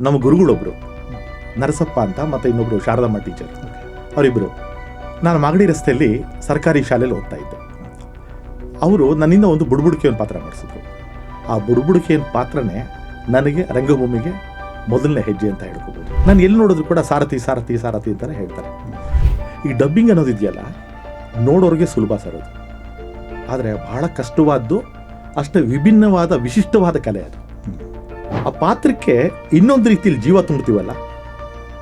ನಮ್ಮ ಗುರುಗಳೊಬ್ಬರು ನರಸಪ್ಪ ಅಂತ ಮತ್ತೆ ಇನ್ನೊಬ್ಬರು ಶಾರದಮ್ಮ ಟೀಚರ್ ಅವರಿಬ್ಬರು ನಾನು ಮಾಗಡಿ ರಸ್ತೆಯಲ್ಲಿ ಸರ್ಕಾರಿ ಶಾಲೆಯಲ್ಲಿ ಓದ್ತಾ ಇದ್ದೆ. ಅವರು ನನ್ನಿಂದ ಒಂದು ಬುಡ್ಬುಡಿಕೆಯನ್ನು ಪಾತ್ರ ಮಾಡಿಸಿದ್ರು. ಆ ಬುಡ್ಬುಡಿಕೆಯ ಪಾತ್ರನೇ ನನಗೆ ರಂಗಭೂಮಿಗೆ ಮೊದಲನೇ ಹೆಜ್ಜೆ ಅಂತ ಹೇಳ್ಕೋಬೋದು. ನಾನು ಎಲ್ಲಿ ನೋಡಿದ್ರು ಕೂಡ ಸಾರಥಿ ಸಾರಥಿ ಸಾರಥಿ ಅಂತಾನೆ ಹೇಳ್ತಾರೆ. ಈ ಡಬ್ಬಿಂಗ್ ಅನ್ನೋದಿದೆಯಲ್ಲ ನೋಡೋರಿಗೆ ಸುಲಭ ಸರೋದು ಆದರೆ ಬಹಳ ಕಷ್ಟವಾದ್ದು, ಅಷ್ಟೇ ವಿಭಿನ್ನವಾದ, ವಿಶಿಷ್ಟವಾದ ಕಲೆ ಅದು. ಆ ಪಾತ್ರಕ್ಕೆ ಇನ್ನೊಂದು ರೀತಿಯಲ್ಲಿ ಜೀವ ತುಂಬುತ್ತೀವಲ್ಲ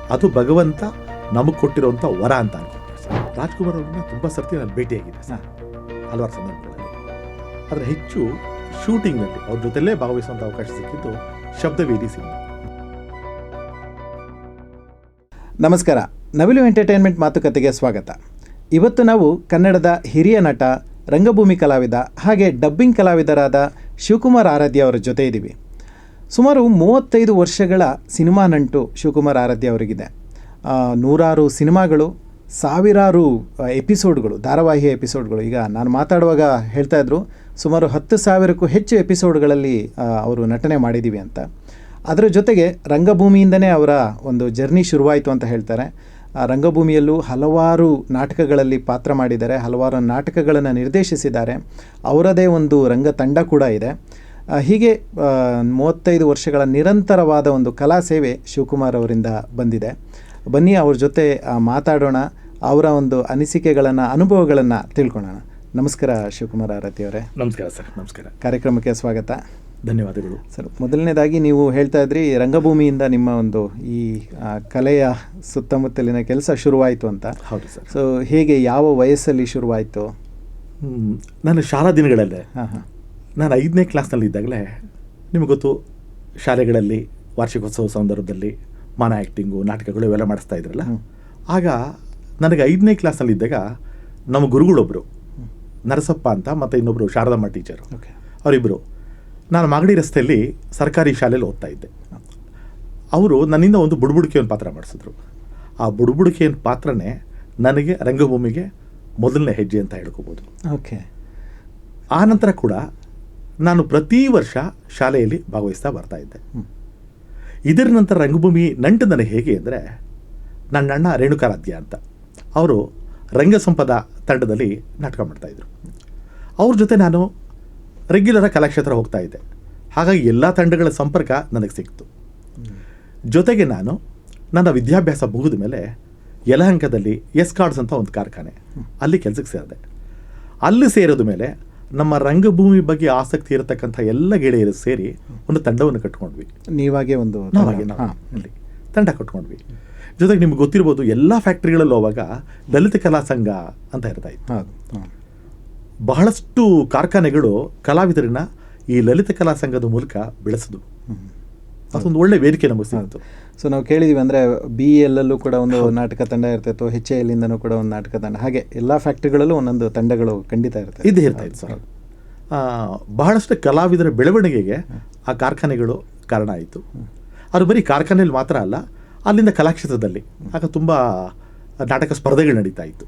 ಅದು ಭಗವಂತ ನಮಗೆ ಕೊಟ್ಟಿರುವಂಥ ವರ ಅಂತ ಅನ್ಕೊಂಡೆ ಸರ್ ರಾಜ್ಕುಮಾರ್ ಅವ್ರನ್ನ ತುಂಬ ಸರ್ತಿ ನಾನು ಭೇಟಿಯಾಗಿದ್ದೆ ಸರ್. ಹಲವಾರು ಸಂದರ್ಭಗಳಲ್ಲಿ. ಆದರೆ ಹೆಚ್ಚು ಶೂಟಿಂಗ್ನಲ್ಲಿ ಅವ್ರ ಜೊತೆಲೇ ಭಾಗವಹಿಸುವಂಥ ಅವಕಾಶ ಸಿಕ್ಕಿದ್ದು ಶಬ್ದವೇದಿ ಸಿನಿಮಾ. ನಮಸ್ಕಾರ. ನವಿಲು ಎಂಟರ್ಟೈನ್ಮೆಂಟ್ ಮಾತುಕತೆಗೆ ಸ್ವಾಗತ. ಇವತ್ತು ನಾವು ಕನ್ನಡದ ಹಿರಿಯ ನಟ ರಂಗಭೂಮಿ ಕಲಾವಿದ ಹಾಗೆ ಡಬ್ಬಿಂಗ್ ಕಲಾವಿದರಾದ ಶಿವಕುಮಾರ್ ಆರಾಧ್ಯ ಅವರ ಜೊತೆ ಇದ್ದೀವಿ. ಸುಮಾರು ಮೂವತ್ತೈದು ವರ್ಷಗಳ ಸಿನಿಮಾ ನಂಟು ಶಿವಕುಮಾರ್ ಆರಾಧ್ಯ ಅವರಿಗಿದೆ. ನೂರಾರು ಸಿನಿಮಾಗಳು, ಸಾವಿರಾರು ಎಪಿಸೋಡ್ಗಳು, ಧಾರಾವಾಹಿ ಎಪಿಸೋಡ್ಗಳು. ಈಗ ನಾನು ಮಾತಾಡುವಾಗ ಹೇಳ್ತಾ ಇದ್ರು, ಸುಮಾರು ಹತ್ತು ಸಾವಿರಕ್ಕೂ ಹೆಚ್ಚು ಎಪಿಸೋಡ್ಗಳಲ್ಲಿ ಅವರು ನಟನೆ ಮಾಡಿದ್ದೀವಿ ಅಂತ. ಅದರ ಜೊತೆಗೆ ರಂಗಭೂಮಿಯಿಂದನೇ ಅವರ ಒಂದು ಜರ್ನಿ ಶುರುವಾಯಿತು ಅಂತ ಹೇಳ್ತಾರೆ. ರಂಗಭೂಮಿಯಲ್ಲೂ ಹಲವಾರು ನಾಟಕಗಳಲ್ಲಿ ಪಾತ್ರ ಮಾಡಿದ್ದಾರೆ, ಹಲವಾರು ನಾಟಕಗಳನ್ನು ನಿರ್ದೇಶಿಸಿದ್ದಾರೆ. ಅವರದೇ ಒಂದು ರಂಗ ತಂಡ ಕೂಡ ಇದೆ. ಹೀಗೆ ಮೂವತ್ತೈದು ವರ್ಷಗಳ ನಿರಂತರವಾದ ಒಂದು ಕಲಾ ಸೇವೆ ಶಿವಕುಮಾರ್ ಅವರಿಂದ ಬಂದಿದೆ. ಬನ್ನಿ ಅವ್ರ ಜೊತೆ ಮಾತಾಡೋಣ ಅವರ ಒಂದು ಅನಿಸಿಕೆಗಳನ್ನು ಅನುಭವಗಳನ್ನು ತಿಳ್ಕೊಳ್ಳೋಣ. ನಮಸ್ಕಾರ ಶಿವಕುಮಾರ್ ಆರತಿ ಅವರೇ ನಮಸ್ಕಾರ ಸರ್ ನಮಸ್ಕಾರ. ಕಾರ್ಯಕ್ರಮಕ್ಕೆ ಸ್ವಾಗತ. ಧನ್ಯವಾದಗಳು. ಸರ್ ಮೊದಲನೇದಾಗಿ ನೀವು ಹೇಳ್ತಾ ಇದ್ರಿ ರಂಗಭೂಮಿಯಿಂದ ನಿಮ್ಮ ಒಂದು ಈ ಕಲೆಯ ಸುತ್ತಮುತ್ತಲಿನ ಕೆಲಸ ಶುರುವಾಯಿತು ಅಂತ. ಹೌದು ಸರ್. ಸೊ ಹೇಗೆ ಯಾವ ವಯಸ್ಸಲ್ಲಿ ಶುರುವಾಯಿತು? ನಾನು ಶಾಲಾ ದಿನಗಳಲ್ಲೇ ಹಾಂ ಹಾಂ. ನಾನು ಐದನೇ ಕ್ಲಾಸ್ನಲ್ಲಿ ಇದ್ದಾಗಲೇ ನಿಮಗೆ ಗೊತ್ತು ಶಾಲೆಗಳಲ್ಲಿ ವಾರ್ಷಿಕೋತ್ಸವ ಸಂದರ್ಭದಲ್ಲಿ ಮಾನ ಆ್ಯಕ್ಟಿಂಗು ನಾಟಕಗಳು ಇವೆಲ್ಲ ಮಾಡಿಸ್ತಾ ಇದ್ರಲ್ಲ? ಆಗ ನನಗೆ ಐದನೇ ಕ್ಲಾಸ್ನಲ್ಲಿ ಇದ್ದಾಗ ನಮ್ಮ ಗುರುಗಳೊಬ್ಬರು ನರಸಪ್ಪ ಅಂತ ಮತ್ತು ಇನ್ನೊಬ್ಬರು ಶಾರದಮ್ಮ ಟೀಚರು ಓಕೆ. ಅವರಿಬ್ಬರು ನಾನು ಮಾಗಡಿ ರಸ್ತೆಯಲ್ಲಿ ಸರ್ಕಾರಿ ಶಾಲೆಯಲ್ಲಿ ಓದ್ತಾ ಇದ್ದೆ. ಅವರು ನನ್ನಿಂದ ಒಂದು ಬುಡ್ಬುಡಿಕೆಯನ್ನು ಪಾತ್ರ ಮಾಡಿಸಿದ್ರು. ಆ ಬುಡ್ಬುಡಿಕೆಯ ಪಾತ್ರನೇ ನನಗೆ ರಂಗಭೂಮಿಗೆ ಮೊದಲನೇ ಹೆಜ್ಜೆ ಅಂತ ಹೇಳ್ಕೋಬೋದು. ಓಕೆ. ಆ ನಂತರ ಕೂಡ ನಾನು ಪ್ರತಿ ವರ್ಷ ಶಾಲೆಯಲ್ಲಿ ಭಾಗವಹಿಸ್ತಾ ಬರ್ತಾ ಇದ್ದೆ. ಇದರ ನಂತರ ರಂಗಭೂಮಿ ನಂಟು ನನಗೆ ಹೇಗೆ ಅಂದರೆ ನನ್ನ ಅಣ್ಣ ರೇಣುಕಾರಾಧ್ಯ ಅಂತ ಅವರು ರಂಗ ಸಂಪದ ತಂಡದಲ್ಲಿ ನಾಟಕ ಮಾಡ್ತಾಯಿದ್ರು ಅವ್ರ ಜೊತೆ ನಾನು ರೆಗ್ಯುಲರ ಕಲಾಕ್ಷೇತ್ರ ಹೋಗ್ತಾ ಇದ್ದೆ. ಹಾಗಾಗಿ ಎಲ್ಲ ತಂಡಗಳ ಸಂಪರ್ಕ ನನಗೆ ಸಿಕ್ತು. ಜೊತೆಗೆ ನಾನು ನನ್ನ ವಿದ್ಯಾಭ್ಯಾಸ ಮುಗಿದ ಮೇಲೆ ಯಲಹಂಕದಲ್ಲಿ ಎಸ್ ಕಾರ್ಡ್ಸ್ ಅಂತ ಒಂದು ಕಾರ್ಖಾನೆ ಅಲ್ಲಿ ಕೆಲಸಕ್ಕೆ ಸೇರಿದೆ. ಅಲ್ಲಿ ಸೇರಿದ ಮೇಲೆ ನಮ್ಮ ರಂಗಭೂಮಿ ಬಗ್ಗೆ ಆಸಕ್ತಿ ಇರತಕ್ಕಂಥ ಎಲ್ಲ ಗೆಳೆಯರು ಸೇರಿ ಒಂದು ತಂಡವನ್ನು ಕಟ್ಕೊಂಡ್ವಿ. ನೀವಾಗೆ ಒಂದು ನಾವಾಗೆ ಅಲ್ಲಿ ತಂಡ ಕಟ್ಕೊಂಡ್ವಿ. ಜೊತೆಗೆ ನಿಮ್ಗೆ ಗೊತ್ತಿರ್ಬೋದು ಎಲ್ಲ ಫ್ಯಾಕ್ಟ್ರಿಗಳಲ್ಲೂ ಅವಾಗ ದಲಿತ ಕಲಾ ಸಂಘ ಅಂತ ಇರ್ತಾ ಇತ್ತು. ಬಹಳಷ್ಟು ಕಾರ್ಖಾನೆಗಳು ಕಲಾವಿದರನ್ನ ಈ ಲಲಿತ ಕಲಾ ಸಂಘದ ಮೂಲಕ ಬೆಳೆಸಿದ್ವು. ಅದೊಂದು ಒಳ್ಳೆ ವೇದಿಕೆ ನಮಗೆ ಸಿಕ್ತು ಸೊ ನಾವು ಕೇಳಿದೀವಿ ಅಂದರೆ ಬಿ ಎಲ್ಲಲ್ಲೂ ಕೂಡ ಒಂದು ನಾಟಕ ತಂಡ ಇರ್ತಿತ್ತು ಹೆಚ್ ಎಲ್ಲಿಂದನೂ ಕೂಡ ಒಂದು ನಾಟಕ ತಂಡ. ಹಾಗೆ ಎಲ್ಲ ಫ್ಯಾಕ್ಟ್ರಿಗಳಲ್ಲೂ ಒಂದೊಂದು ತಂಡಗಳು ಖಂಡಿತ ಇರ್ತದೆ ಇದು ಇರ್ತಾ ಇತ್ತು ಸರ್. ಬಹಳಷ್ಟು ಕಲಾವಿದರ ಬೆಳವಣಿಗೆಗೆ ಆ ಕಾರ್ಖಾನೆಗಳು ಕಾರಣ ಆಯಿತು. ಅದು ಬರೀ ಕಾರ್ಖಾನೆಯಲ್ಲಿ ಮಾತ್ರ ಅಲ್ಲ ಅಲ್ಲಿಂದ ಕಲಾಕ್ಷೇತ್ರದಲ್ಲಿ ಆಗ ತುಂಬ ನಾಟಕ ಸ್ಪರ್ಧೆಗಳು ನಡೀತಾ ಇತ್ತು.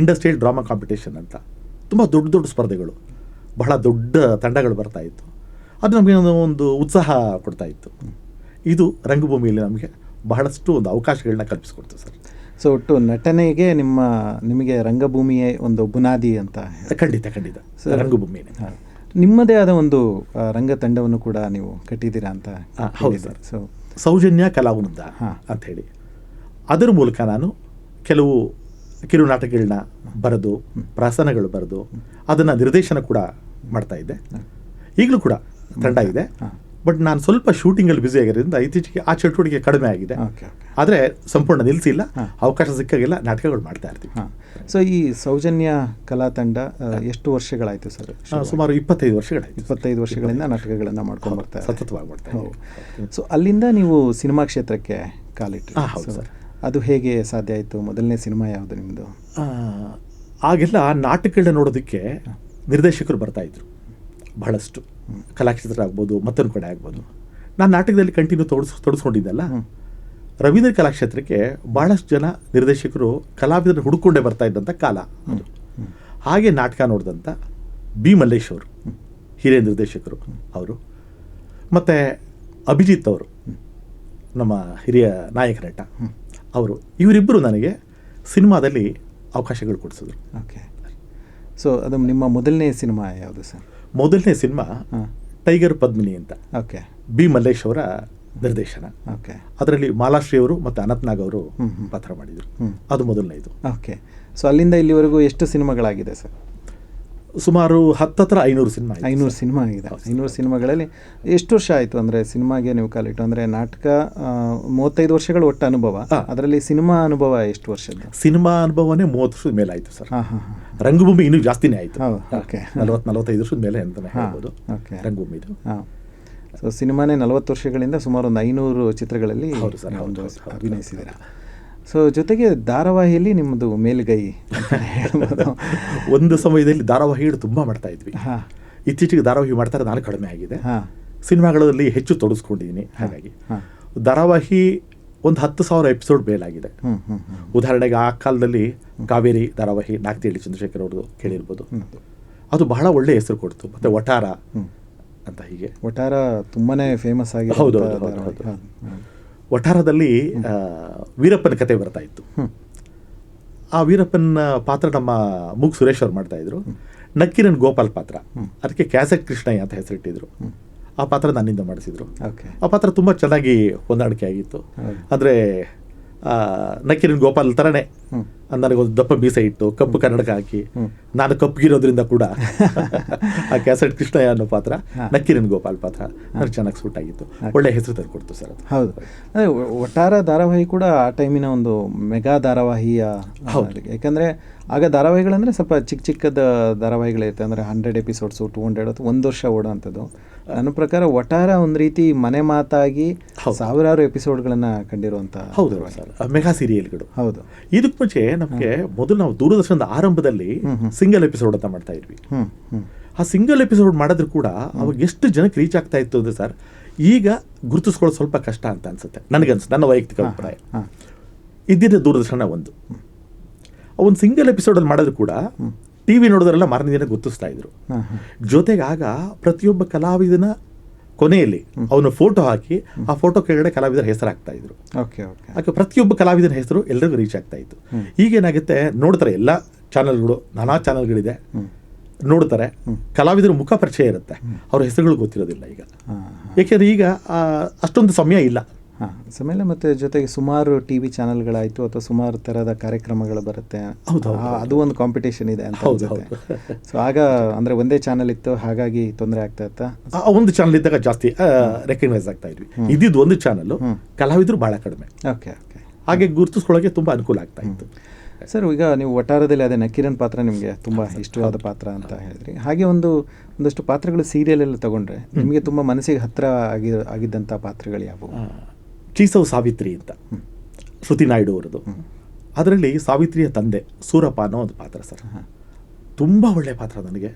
ಇಂಡಸ್ಟ್ರಿಯಲ್ ಡ್ರಾಮಾ ಕಾಂಪಿಟೇಷನ್ ಅಂತ. ತುಂಬ ದೊಡ್ಡ ದೊಡ್ಡ ಸ್ಪರ್ಧೆಗಳು. ಬಹಳ ದೊಡ್ಡ ತಂಡಗಳು ಬರ್ತಾ ಇತ್ತು. ಅದು ನಮಗೆ ಒಂದು ಉತ್ಸಾಹ ಕೊಡ್ತಾ ಇತ್ತು. ಇದು ರಂಗಭೂಮಿಯಲ್ಲಿ ನಮಗೆ ಬಹಳಷ್ಟು ಒಂದು ಅವಕಾಶಗಳನ್ನ ಕಲ್ಪಿಸಿಕೊಡ್ತದೆ ಸರ್. ಸೊ ಒಟ್ಟು ನಟನೆಗೆ ನಿಮ್ಮ ನಿಮಗೆ ರಂಗಭೂಮಿಯೇ ಒಂದು ಬುನಾದಿ ಅಂತ ಖಂಡಿತ ಖಂಡಿತ. ರಂಗಭೂಮಿಯೇ. ಹಾಂ. ನಿಮ್ಮದೇ ಆದ ಒಂದು ರಂಗ ತಂಡವನ್ನು ಕೂಡ ನೀವು ಕಟ್ಟಿದ್ದೀರಾ ಅಂತ ಹೌದು ಸರ್. ಸೊ ಸೌಜನ್ಯ ಕಲಾವೃಂದ ಹಾಂ. ಅಂತ ಹೇಳಿ. ಅದರ ಮೂಲಕ ನಾನು ಕೆಲವು ಕಿರು ನಾಟಕಗಳನ್ನ ಬರೆದು ಪ್ರಾಸನಗಳು ಬರೆದು ಅದನ್ನು ನಿರ್ದೇಶನ ಕೂಡ ಮಾಡ್ತಾ ಇದ್ದೆ. ಈಗಲೂ ಕೂಡ ತಂಡ ಇದೆ. ಹಾ. ಬಟ್ ನಾನು ಸ್ವಲ್ಪ ಶೂಟಿಂಗಲ್ಲಿ ಬ್ಯುಸಿ ಆಗಿರೋದ್ರಿಂದ ಇತ್ತೀಚೆಗೆ ಆ ಚಟುವಟಿಕೆ ಕಡಿಮೆ ಆಗಿದೆ. ಆದ್ರೆ ಓಕೆ ಆದರೆ ಸಂಪೂರ್ಣ ನಿಲ್ಲಿಸಿಲ್ಲ. ಅವಕಾಶ ಸಿಕ್ಕಾಗೆಲ್ಲ ನಾಟಕಗಳು ಮಾಡ್ತಾ ಇರ್ತೀವಿ. ಹಾಂ. ಸೊ ಈ ಸೌಜನ್ಯ ಕಲಾ ತಂಡ ಎಷ್ಟು ವರ್ಷಗಳಾಯಿತು ಸರ್? ಸುಮಾರು ಇಪ್ಪತ್ತೈದು ವರ್ಷಗಳ ಇಪ್ಪತ್ತೈದು ವರ್ಷಗಳಿಂದ ನಾಟಕಗಳನ್ನು ಮಾಡ್ಕೊಂಡು ಬರ್ತಾ ಸತತವಾಗಿ ಮಾಡ್ತಾ ಇದ್ದೀವಿ. ಸೊ ಅಲ್ಲಿಂದ ನೀವು ಸಿನಿಮಾ ಕ್ಷೇತ್ರಕ್ಕೆ ಕಾಲಿಟ್ಟು ಆ, ಹೌದು ಸರ್. ಅದು ಹೇಗೆ ಸಾಧ್ಯ ಆಯಿತು? ಮೊದಲನೇ ಸಿನಿಮಾ ಯಾವುದು ನಿಮ್ಮದು ಆಗೆಲ್ಲ ನಾಟಕಗಳನ್ನ ನೋಡೋದಕ್ಕೆ ನಿರ್ದೇಶಕರು ಬರ್ತಾಯಿದ್ರು ಬಹಳಷ್ಟು. ಕಲಾಕ್ಷೇತ್ರ ಆಗ್ಬೋದು ಮತ್ತೊಂದು ಕಡೆ ಆಗ್ಬೋದು. ನಾನು ನಾಟಕದಲ್ಲಿ ಕಂಟಿನ್ಯೂ ತೊಡಸ್ ತೊಡಸ್ಕೊಂಡಿದ್ದಲ್ಲ ರವೀಂದ್ರ ಕಲಾಕ್ಷೇತ್ರಕ್ಕೆ ಭಾಳಷ್ಟು ಜನ ನಿರ್ದೇಶಕರು ಕಲಾವಿದರನ್ನು ಹುಡುಕೊಂಡೇ ಬರ್ತಾ ಇದ್ದಂಥ ಕಾಲ ಹಾಗೆ ನಾಟಕ ನೋಡಿದಂಥ ಬಿ ಮಲ್ಲೇಶ್ ಅವರು ಹಿರಿಯ ನಿರ್ದೇಶಕರು ಅವರು. ಮತ್ತು ಅಭಿಜಿತ್ ಅವರು ನಮ್ಮ ಹಿರಿಯ ನಾಯಕ ನಟ ಅವರು. ಇವರಿಬ್ಬರು ನನಗೆ ಸಿನಿಮಾದಲ್ಲಿ ಅವಕಾಶಗಳು ಕೊಡಿಸಿದ್ರು. ಓಕೆ. ಸೊ ಅದು ನಿಮ್ಮ ಮೊದಲನೇ ಸಿನಿಮಾ ಯಾವುದು ಸರ್? ಮೊದಲನೇ ಸಿನಿಮಾ ಟೈಗರ್ ಪದ್ಮಿನಿ ಅಂತ. ಓಕೆ. ಬಿ ಮಲ್ಲೇಶ್ ಅವರ ನಿರ್ದೇಶನ. ಓಕೆ. ಅದರಲ್ಲಿ ಮಾಲಾಶ್ರೀ ಅವರು ಮತ್ತು ಅನಂತ್ನಾಗ್ ಅವರು. ಪಾತ್ರ ಮಾಡಿದರು. ಅದು ಮೊದಲನೇ ಇದು ಓಕೆ. ಸೊ ಅಲ್ಲಿಂದ ಇಲ್ಲಿವರೆಗೂ ಎಷ್ಟು ಸಿನಿಮಾಗಳಾಗಿದೆ ಸರ್? ಸುಮಾರು ಹತ್ತತ್ರ ಐನೂರು ಸಿನಿಮಾ ಐನೂರು. ಸಿನಿಮಾ ಆಗಿದೆ. ಐನೂರು ಸಿನಿಮಾಗಳಲ್ಲಿ ಎಷ್ಟು ವರ್ಷ ಆಯಿತು ಅಂದರೆ ಸಿನಿಮಾಗೆ ನೀವು ಕಾಲಿಟ್ಟು? ಅಂದರೆ ನಾಟಕ ಮೂವತ್ತೈದು ವರ್ಷಗಳ ಒಟ್ಟು ಅನುಭವ. ಅದರಲ್ಲಿ ಸಿನಿಮಾ ಅನುಭವ ಎಷ್ಟು ವರ್ಷದ್ದು? ಸಿನಿಮಾ ಅನುಭವನೇ ಮೂವತ್ತು ವರ್ಷದ ಮೇಲೆ ಆಯಿತು ಸರ್. ಹಾಂ ಹಾಂ ಹಾಂ. ರಂಗಭೂಮಿ ಇನ್ನೂ ಜಾಸ್ತಿನೇ ಆಯಿತು. ಓಕೆ. ನಲವತ್ತು ನಲವತ್ತೈದು ವರ್ಷದ ಮೇಲೆ ಅಂತಲೇ ಹೇಳ್ಬೋದು. ಓಕೆ. ರಂಗಭೂಮಿದು. ಹಾಂ. ಸೊ ಸಿನಿಮಾನೇ ನಲವತ್ತು ವರ್ಷಗಳಿಂದ ಸುಮಾರು ಒಂದು ಐನೂರು ಚಿತ್ರಗಳಲ್ಲಿ. ಅಭಿನಯಿಸಿದ್ದೀರಾ? ಸೊ ಜೊತೆಗೆ ಧಾರಾವಾಹಿಯಲ್ಲಿ ನಿಮ್ಮದು ಮೇಲುಗೈ ಹೇಳ್ಬೋದು. ಒಂದು ಸಮಯದಲ್ಲಿ ಧಾರಾವಾಹಿಗಳು ತುಂಬ ಮಾಡ್ತಾ ಇದ್ವಿ. ಹಾಂ. ಇತ್ತೀಚೆಗೆ ಧಾರಾವಾಹಿ ಮಾಡ್ತಾರೆ ನಾನು ಕಡಿಮೆ ಆಗಿದೆ. ಹಾಂ. ಸಿನಿಮಾಗಳಲ್ಲಿ ಹೆಚ್ಚು ತೊಡಸ್ಕೊಂಡಿದ್ದೀನಿ ಹಾಗಾಗಿ. ಧಾರಾವಾಹಿ ಒಂದು ಹತ್ತು ಸಾವಿರ ಎಪಿಸೋಡ್ ಮೇಲಾಗಿದೆ. ಉದಾಹರಣೆಗೆ ಆ ಕಾಲದಲ್ಲಿ ಕಾವೇರಿ ಧಾರಾವಾಹಿ ನಾಗತಿಹಳ್ಳಿ ಚಂದ್ರಶೇಖರ್ ಅವ್ರದ್ದು ಕೇಳಿರ್ಬೋದು. ಅದು ಬಹಳ ಒಳ್ಳೆ ಹೆಸರು ಕೊಡ್ತು ಮತ್ತು ಒಟಾರ. ಅಂತ ಹೀಗೆ. ವಠಾರ ತುಂಬಾನೇ ಫೇಮಸ್ ಆಗಿದೆ ಹೌದು, ಹೌದು, ಆ, ವೀರಪ್ಪನ ಕತೆ ಬರ್ತಾ ಇತ್ತು. ಆ ವೀರಪ್ಪನ ಪಾತ್ರ ನಮ್ಮ ಮೂಗ್ ಸುರೇಶ್ ಅವ್ರು ಮಾಡ್ತಾ ಇದ್ರು. ನಕ್ಕಿರನ್ ಗೋಪಾಲ್ ಪಾತ್ರ. ಅದಕ್ಕೆ ಕ್ಯಾಸೆಟ್ ಕೃಷ್ಣಯ್ಯ ಅಂತ ಹೆಸರಿಟ್ಟಿದ್ರು. ಆ ಪಾತ್ರ ನನ್ನಿಂದ ಮಾಡಿಸಿದ್ರು. ಓಕೆ. ಆ ಪಾತ್ರ ತುಂಬ ಚೆನ್ನಾಗಿ ಹೊಂದಾಣಿಕೆ ಆಗಿತ್ತು. ಅಂದರೆ ನಕ್ಕಿರನ್ ಗೋಪಾಲ್ ಥರನೇ. ನನಗೊಂದು ದಪ್ಪ ಬೀಸ ಇಟ್ಟು ಕಪ್ಪು ಕನ್ನಡಕ ಹಾಕಿ ನಾನು ಕಪ್ಪಗಿರೋದ್ರಿಂದ ಕೂಡ ಆ ಕ್ಯಾಸೆಟ್ ಕೃಷ್ಣಯ್ಯ ಅನ್ನೋ ಪಾತ್ರ ನಕ್ಕಿರಿನ್ ಗೋಪಾಲ್ ಪಾತ್ರ ನನಗೆ ಚೆನ್ನಾಗಿ ಸೂಟ್ ಆಗಿತ್ತು. ಒಳ್ಳೆ ಹೆಸರು ತಂದುಕೊಡ್ತು ಸರ್ ಅದು. ಹೌದು. ಅದೇ ಒಟ್ಟಾರ ಧಾರಾವಾಹಿ ಕೂಡ ಆ ಟೈಮಿನ ಒಂದು ಮೆಗಾ ಧಾರಾವಾಹಿಯ ಹೌದು. ಯಾಕಂದ್ರೆ ಆಗ ಧಾರಾವಾಹಿಗಳಂದರೆ ಸ್ವಲ್ಪ ಚಿಕ್ಕ ಚಿಕ್ಕದ ಧಾರಾವಾಹಿಗಳಿರುತ್ತೆ ಅಂದರೆ ಹಂಡ್ರೆಡ್ ಎಪಿಸೋಡ್ಸು ಟು ಹಂಡ್ರೆಡ್ ಅಥವಾ ಒಂದು ವರ್ಷ ಓಡೋವಂಥದ್ದು ನನ್ನ ಪ್ರಕಾರ ಒಟ್ಟಾರ ಒಂದು ರೀತಿ ಮನೆ ಮಾತಾಗಿ. ಸಾವಿರಾರು ಎಪಿಸೋಡ್ಗಳನ್ನು ಕಂಡಿರುವಂಥ ಹೌದು ಸರ್. ಮೆಗಾ ಸೀರಿಯಲ್ಗಳು ಹೌದು. ಇದಕ್ಕೆ ಮುಂಚೆ ನಮಗೆ ಮೊದಲು ನಾವು ದೂರದರ್ಶನದ ಆರಂಭದಲ್ಲಿ ಸಿಂಗಲ್ ಎಪಿಸೋಡ್ ಅಂತ ಮಾಡ್ತಾ ಇದ್ವಿ. ಆ ಸಿಂಗಲ್ ಎಪಿಸೋಡ್ ಮಾಡಿದ್ರು ಕೂಡ ಅವಾಗ ಎಷ್ಟು ಜನಕ್ಕೆ ರೀಚ್ ಆಗ್ತಾ ಇತ್ತು ಅಂದರೆ ಸರ್ ಈಗ ಗುರುತಿಸ್ಕೊಳ್ಳೋದು ಸ್ವಲ್ಪ ಕಷ್ಟ ಅಂತ ಅನ್ಸುತ್ತೆ. ನನಗನ್ಸುತ್ತೆ. ನನ್ನ ವೈಯಕ್ತಿಕ ಅಭಿಪ್ರಾಯ. ಇದ್ದಿದ್ದ ದೂರದರ್ಶನ ಒಂದು. ಒಂದು ಸಿಂಗಲ್ ಎಪಿಸೋಡಲ್ಲಿ ಮಾಡಿದ್ರು ಕೂಡ ಟಿ ವಿ ನೋಡಿದ್ರೆಲ್ಲ ಮಾರನೇ ದಿನ ಗುರುತಿಸ್ತಾ ಇದ್ರು. ಜೊತೆಗೆ ಆಗ ಪ್ರತಿಯೊಬ್ಬ ಕಲಾವಿದನ ಕೊನೆಯಲ್ಲಿ ಅವನ ಫೋಟೋ ಹಾಕಿ ಆ ಫೋಟೋ ಕೆಳಗಡೆ ಕಲಾವಿದರ ಹೆಸರು ಆಗ್ತಾ ಇದ್ರು. ಓಕೆ ಪ್ರತಿಯೊಬ್ಬ ಕಲಾವಿದನ ಹೆಸರು ಎಲ್ಲರಿಗೂ ರೀಚ್ ಆಗ್ತಾ ಇತ್ತು. ಈಗೇನಾಗುತ್ತೆ ನೋಡ್ತಾರೆ ಎಲ್ಲ ಚಾನಲ್ಗಳು ನಾನಾ ಚಾನಲ್ಗಳಿದೆ ನೋಡ್ತಾರೆ. ಕಲಾವಿದರ ಮುಖ ಪರಿಚಯ ಇರುತ್ತೆ. ಅವ್ರ ಹೆಸರುಗಳು ಗೊತ್ತಿರೋದಿಲ್ಲ ಈಗ. ಏಕೆಂದ್ರೆ ಯಾಕೆಂದ್ರೆ ಈಗ ಅಷ್ಟೊಂದು ಸಮಯ ಇಲ್ಲ. ಹಾಂ ಆಮೇಲೆ ಮತ್ತೆ ಜೊತೆಗೆ ಸುಮಾರು ಟಿ ವಿ ಚಾನಲ್ಗಳಾಯಿತು ಅಥವಾ ಸುಮಾರು ಥರದ ಕಾರ್ಯಕ್ರಮಗಳು ಬರುತ್ತೆ. ಅದು ಒಂದು ಕಾಂಪಿಟೇಷನ್ ಇದೆ ಅಂತ ಅನ್ಸುತ್ತೆ. ಸೊ ಆಗ ಅಂದರೆ ಒಂದೇ ಚಾನಲ್ ಇತ್ತು ಹಾಗಾಗಿ ತೊಂದರೆ ಆಗ್ತಾ ಇತ್ತಾ? ಒಂದು ಚಾನಲ್ ಇದ್ದಾಗ ಜಾಸ್ತಿ ರೆಕಗ್ನೈಸ್ ಆಗ್ತಾ ಇದ್ವಿ. ಇದ್ದಿದ್ದು ಒಂದು ಚಾನಲ್ ಕಲಾವಿದರು ಬಹಳ ಕಡಿಮೆ. ಓಕೆ ಓಕೆ ಹಾಗೆ ಗುರುತಿಸ್ಕೊಳ್ಳೋಕೆ ತುಂಬಾ ಅನುಕೂಲ ಆಗ್ತಾ ಇತ್ತು. ಸರ್ ಈಗ ನೀವು ಒಟ್ಟಾರದಲ್ಲಿ ಅದೇ ನಕೀರನ್ ಪಾತ್ರ ನಿಮಗೆ ತುಂಬ ಇಷ್ಟವಾದ ಪಾತ್ರ ಅಂತ ಹೇಳಿದ್ರಿ. ಹಾಗೆ ಒಂದು ಒಂದಷ್ಟು ಪಾತ್ರಗಳು ಸೀರಿಯಲ್ ಎಲ್ಲ ತಗೊಂಡ್ರೆ ನಿಮಗೆ ತುಂಬ ಮನಸ್ಸಿಗೆ ಹತ್ತಿರ ಆಗಿ ಆಗಿದ್ದಂಥ ಪಾತ್ರಗಳು ಯಾವುವು? ಚೀಸವ್ ಸಾವಿತ್ರಿ ಅಂತ ಶ್ರುತಿ ನಾಯ್ಡು ಅವರದು ಅದರಲ್ಲಿ ಸಾವಿತ್ರಿಯ ತಂದೆ ಸೂರಪ್ಪ ಅನ್ನೋ ಒಂದು ಪಾತ್ರ ಸರ್. ತುಂಬ ಒಳ್ಳೆಯ ಪಾತ್ರ ನನಗೆ.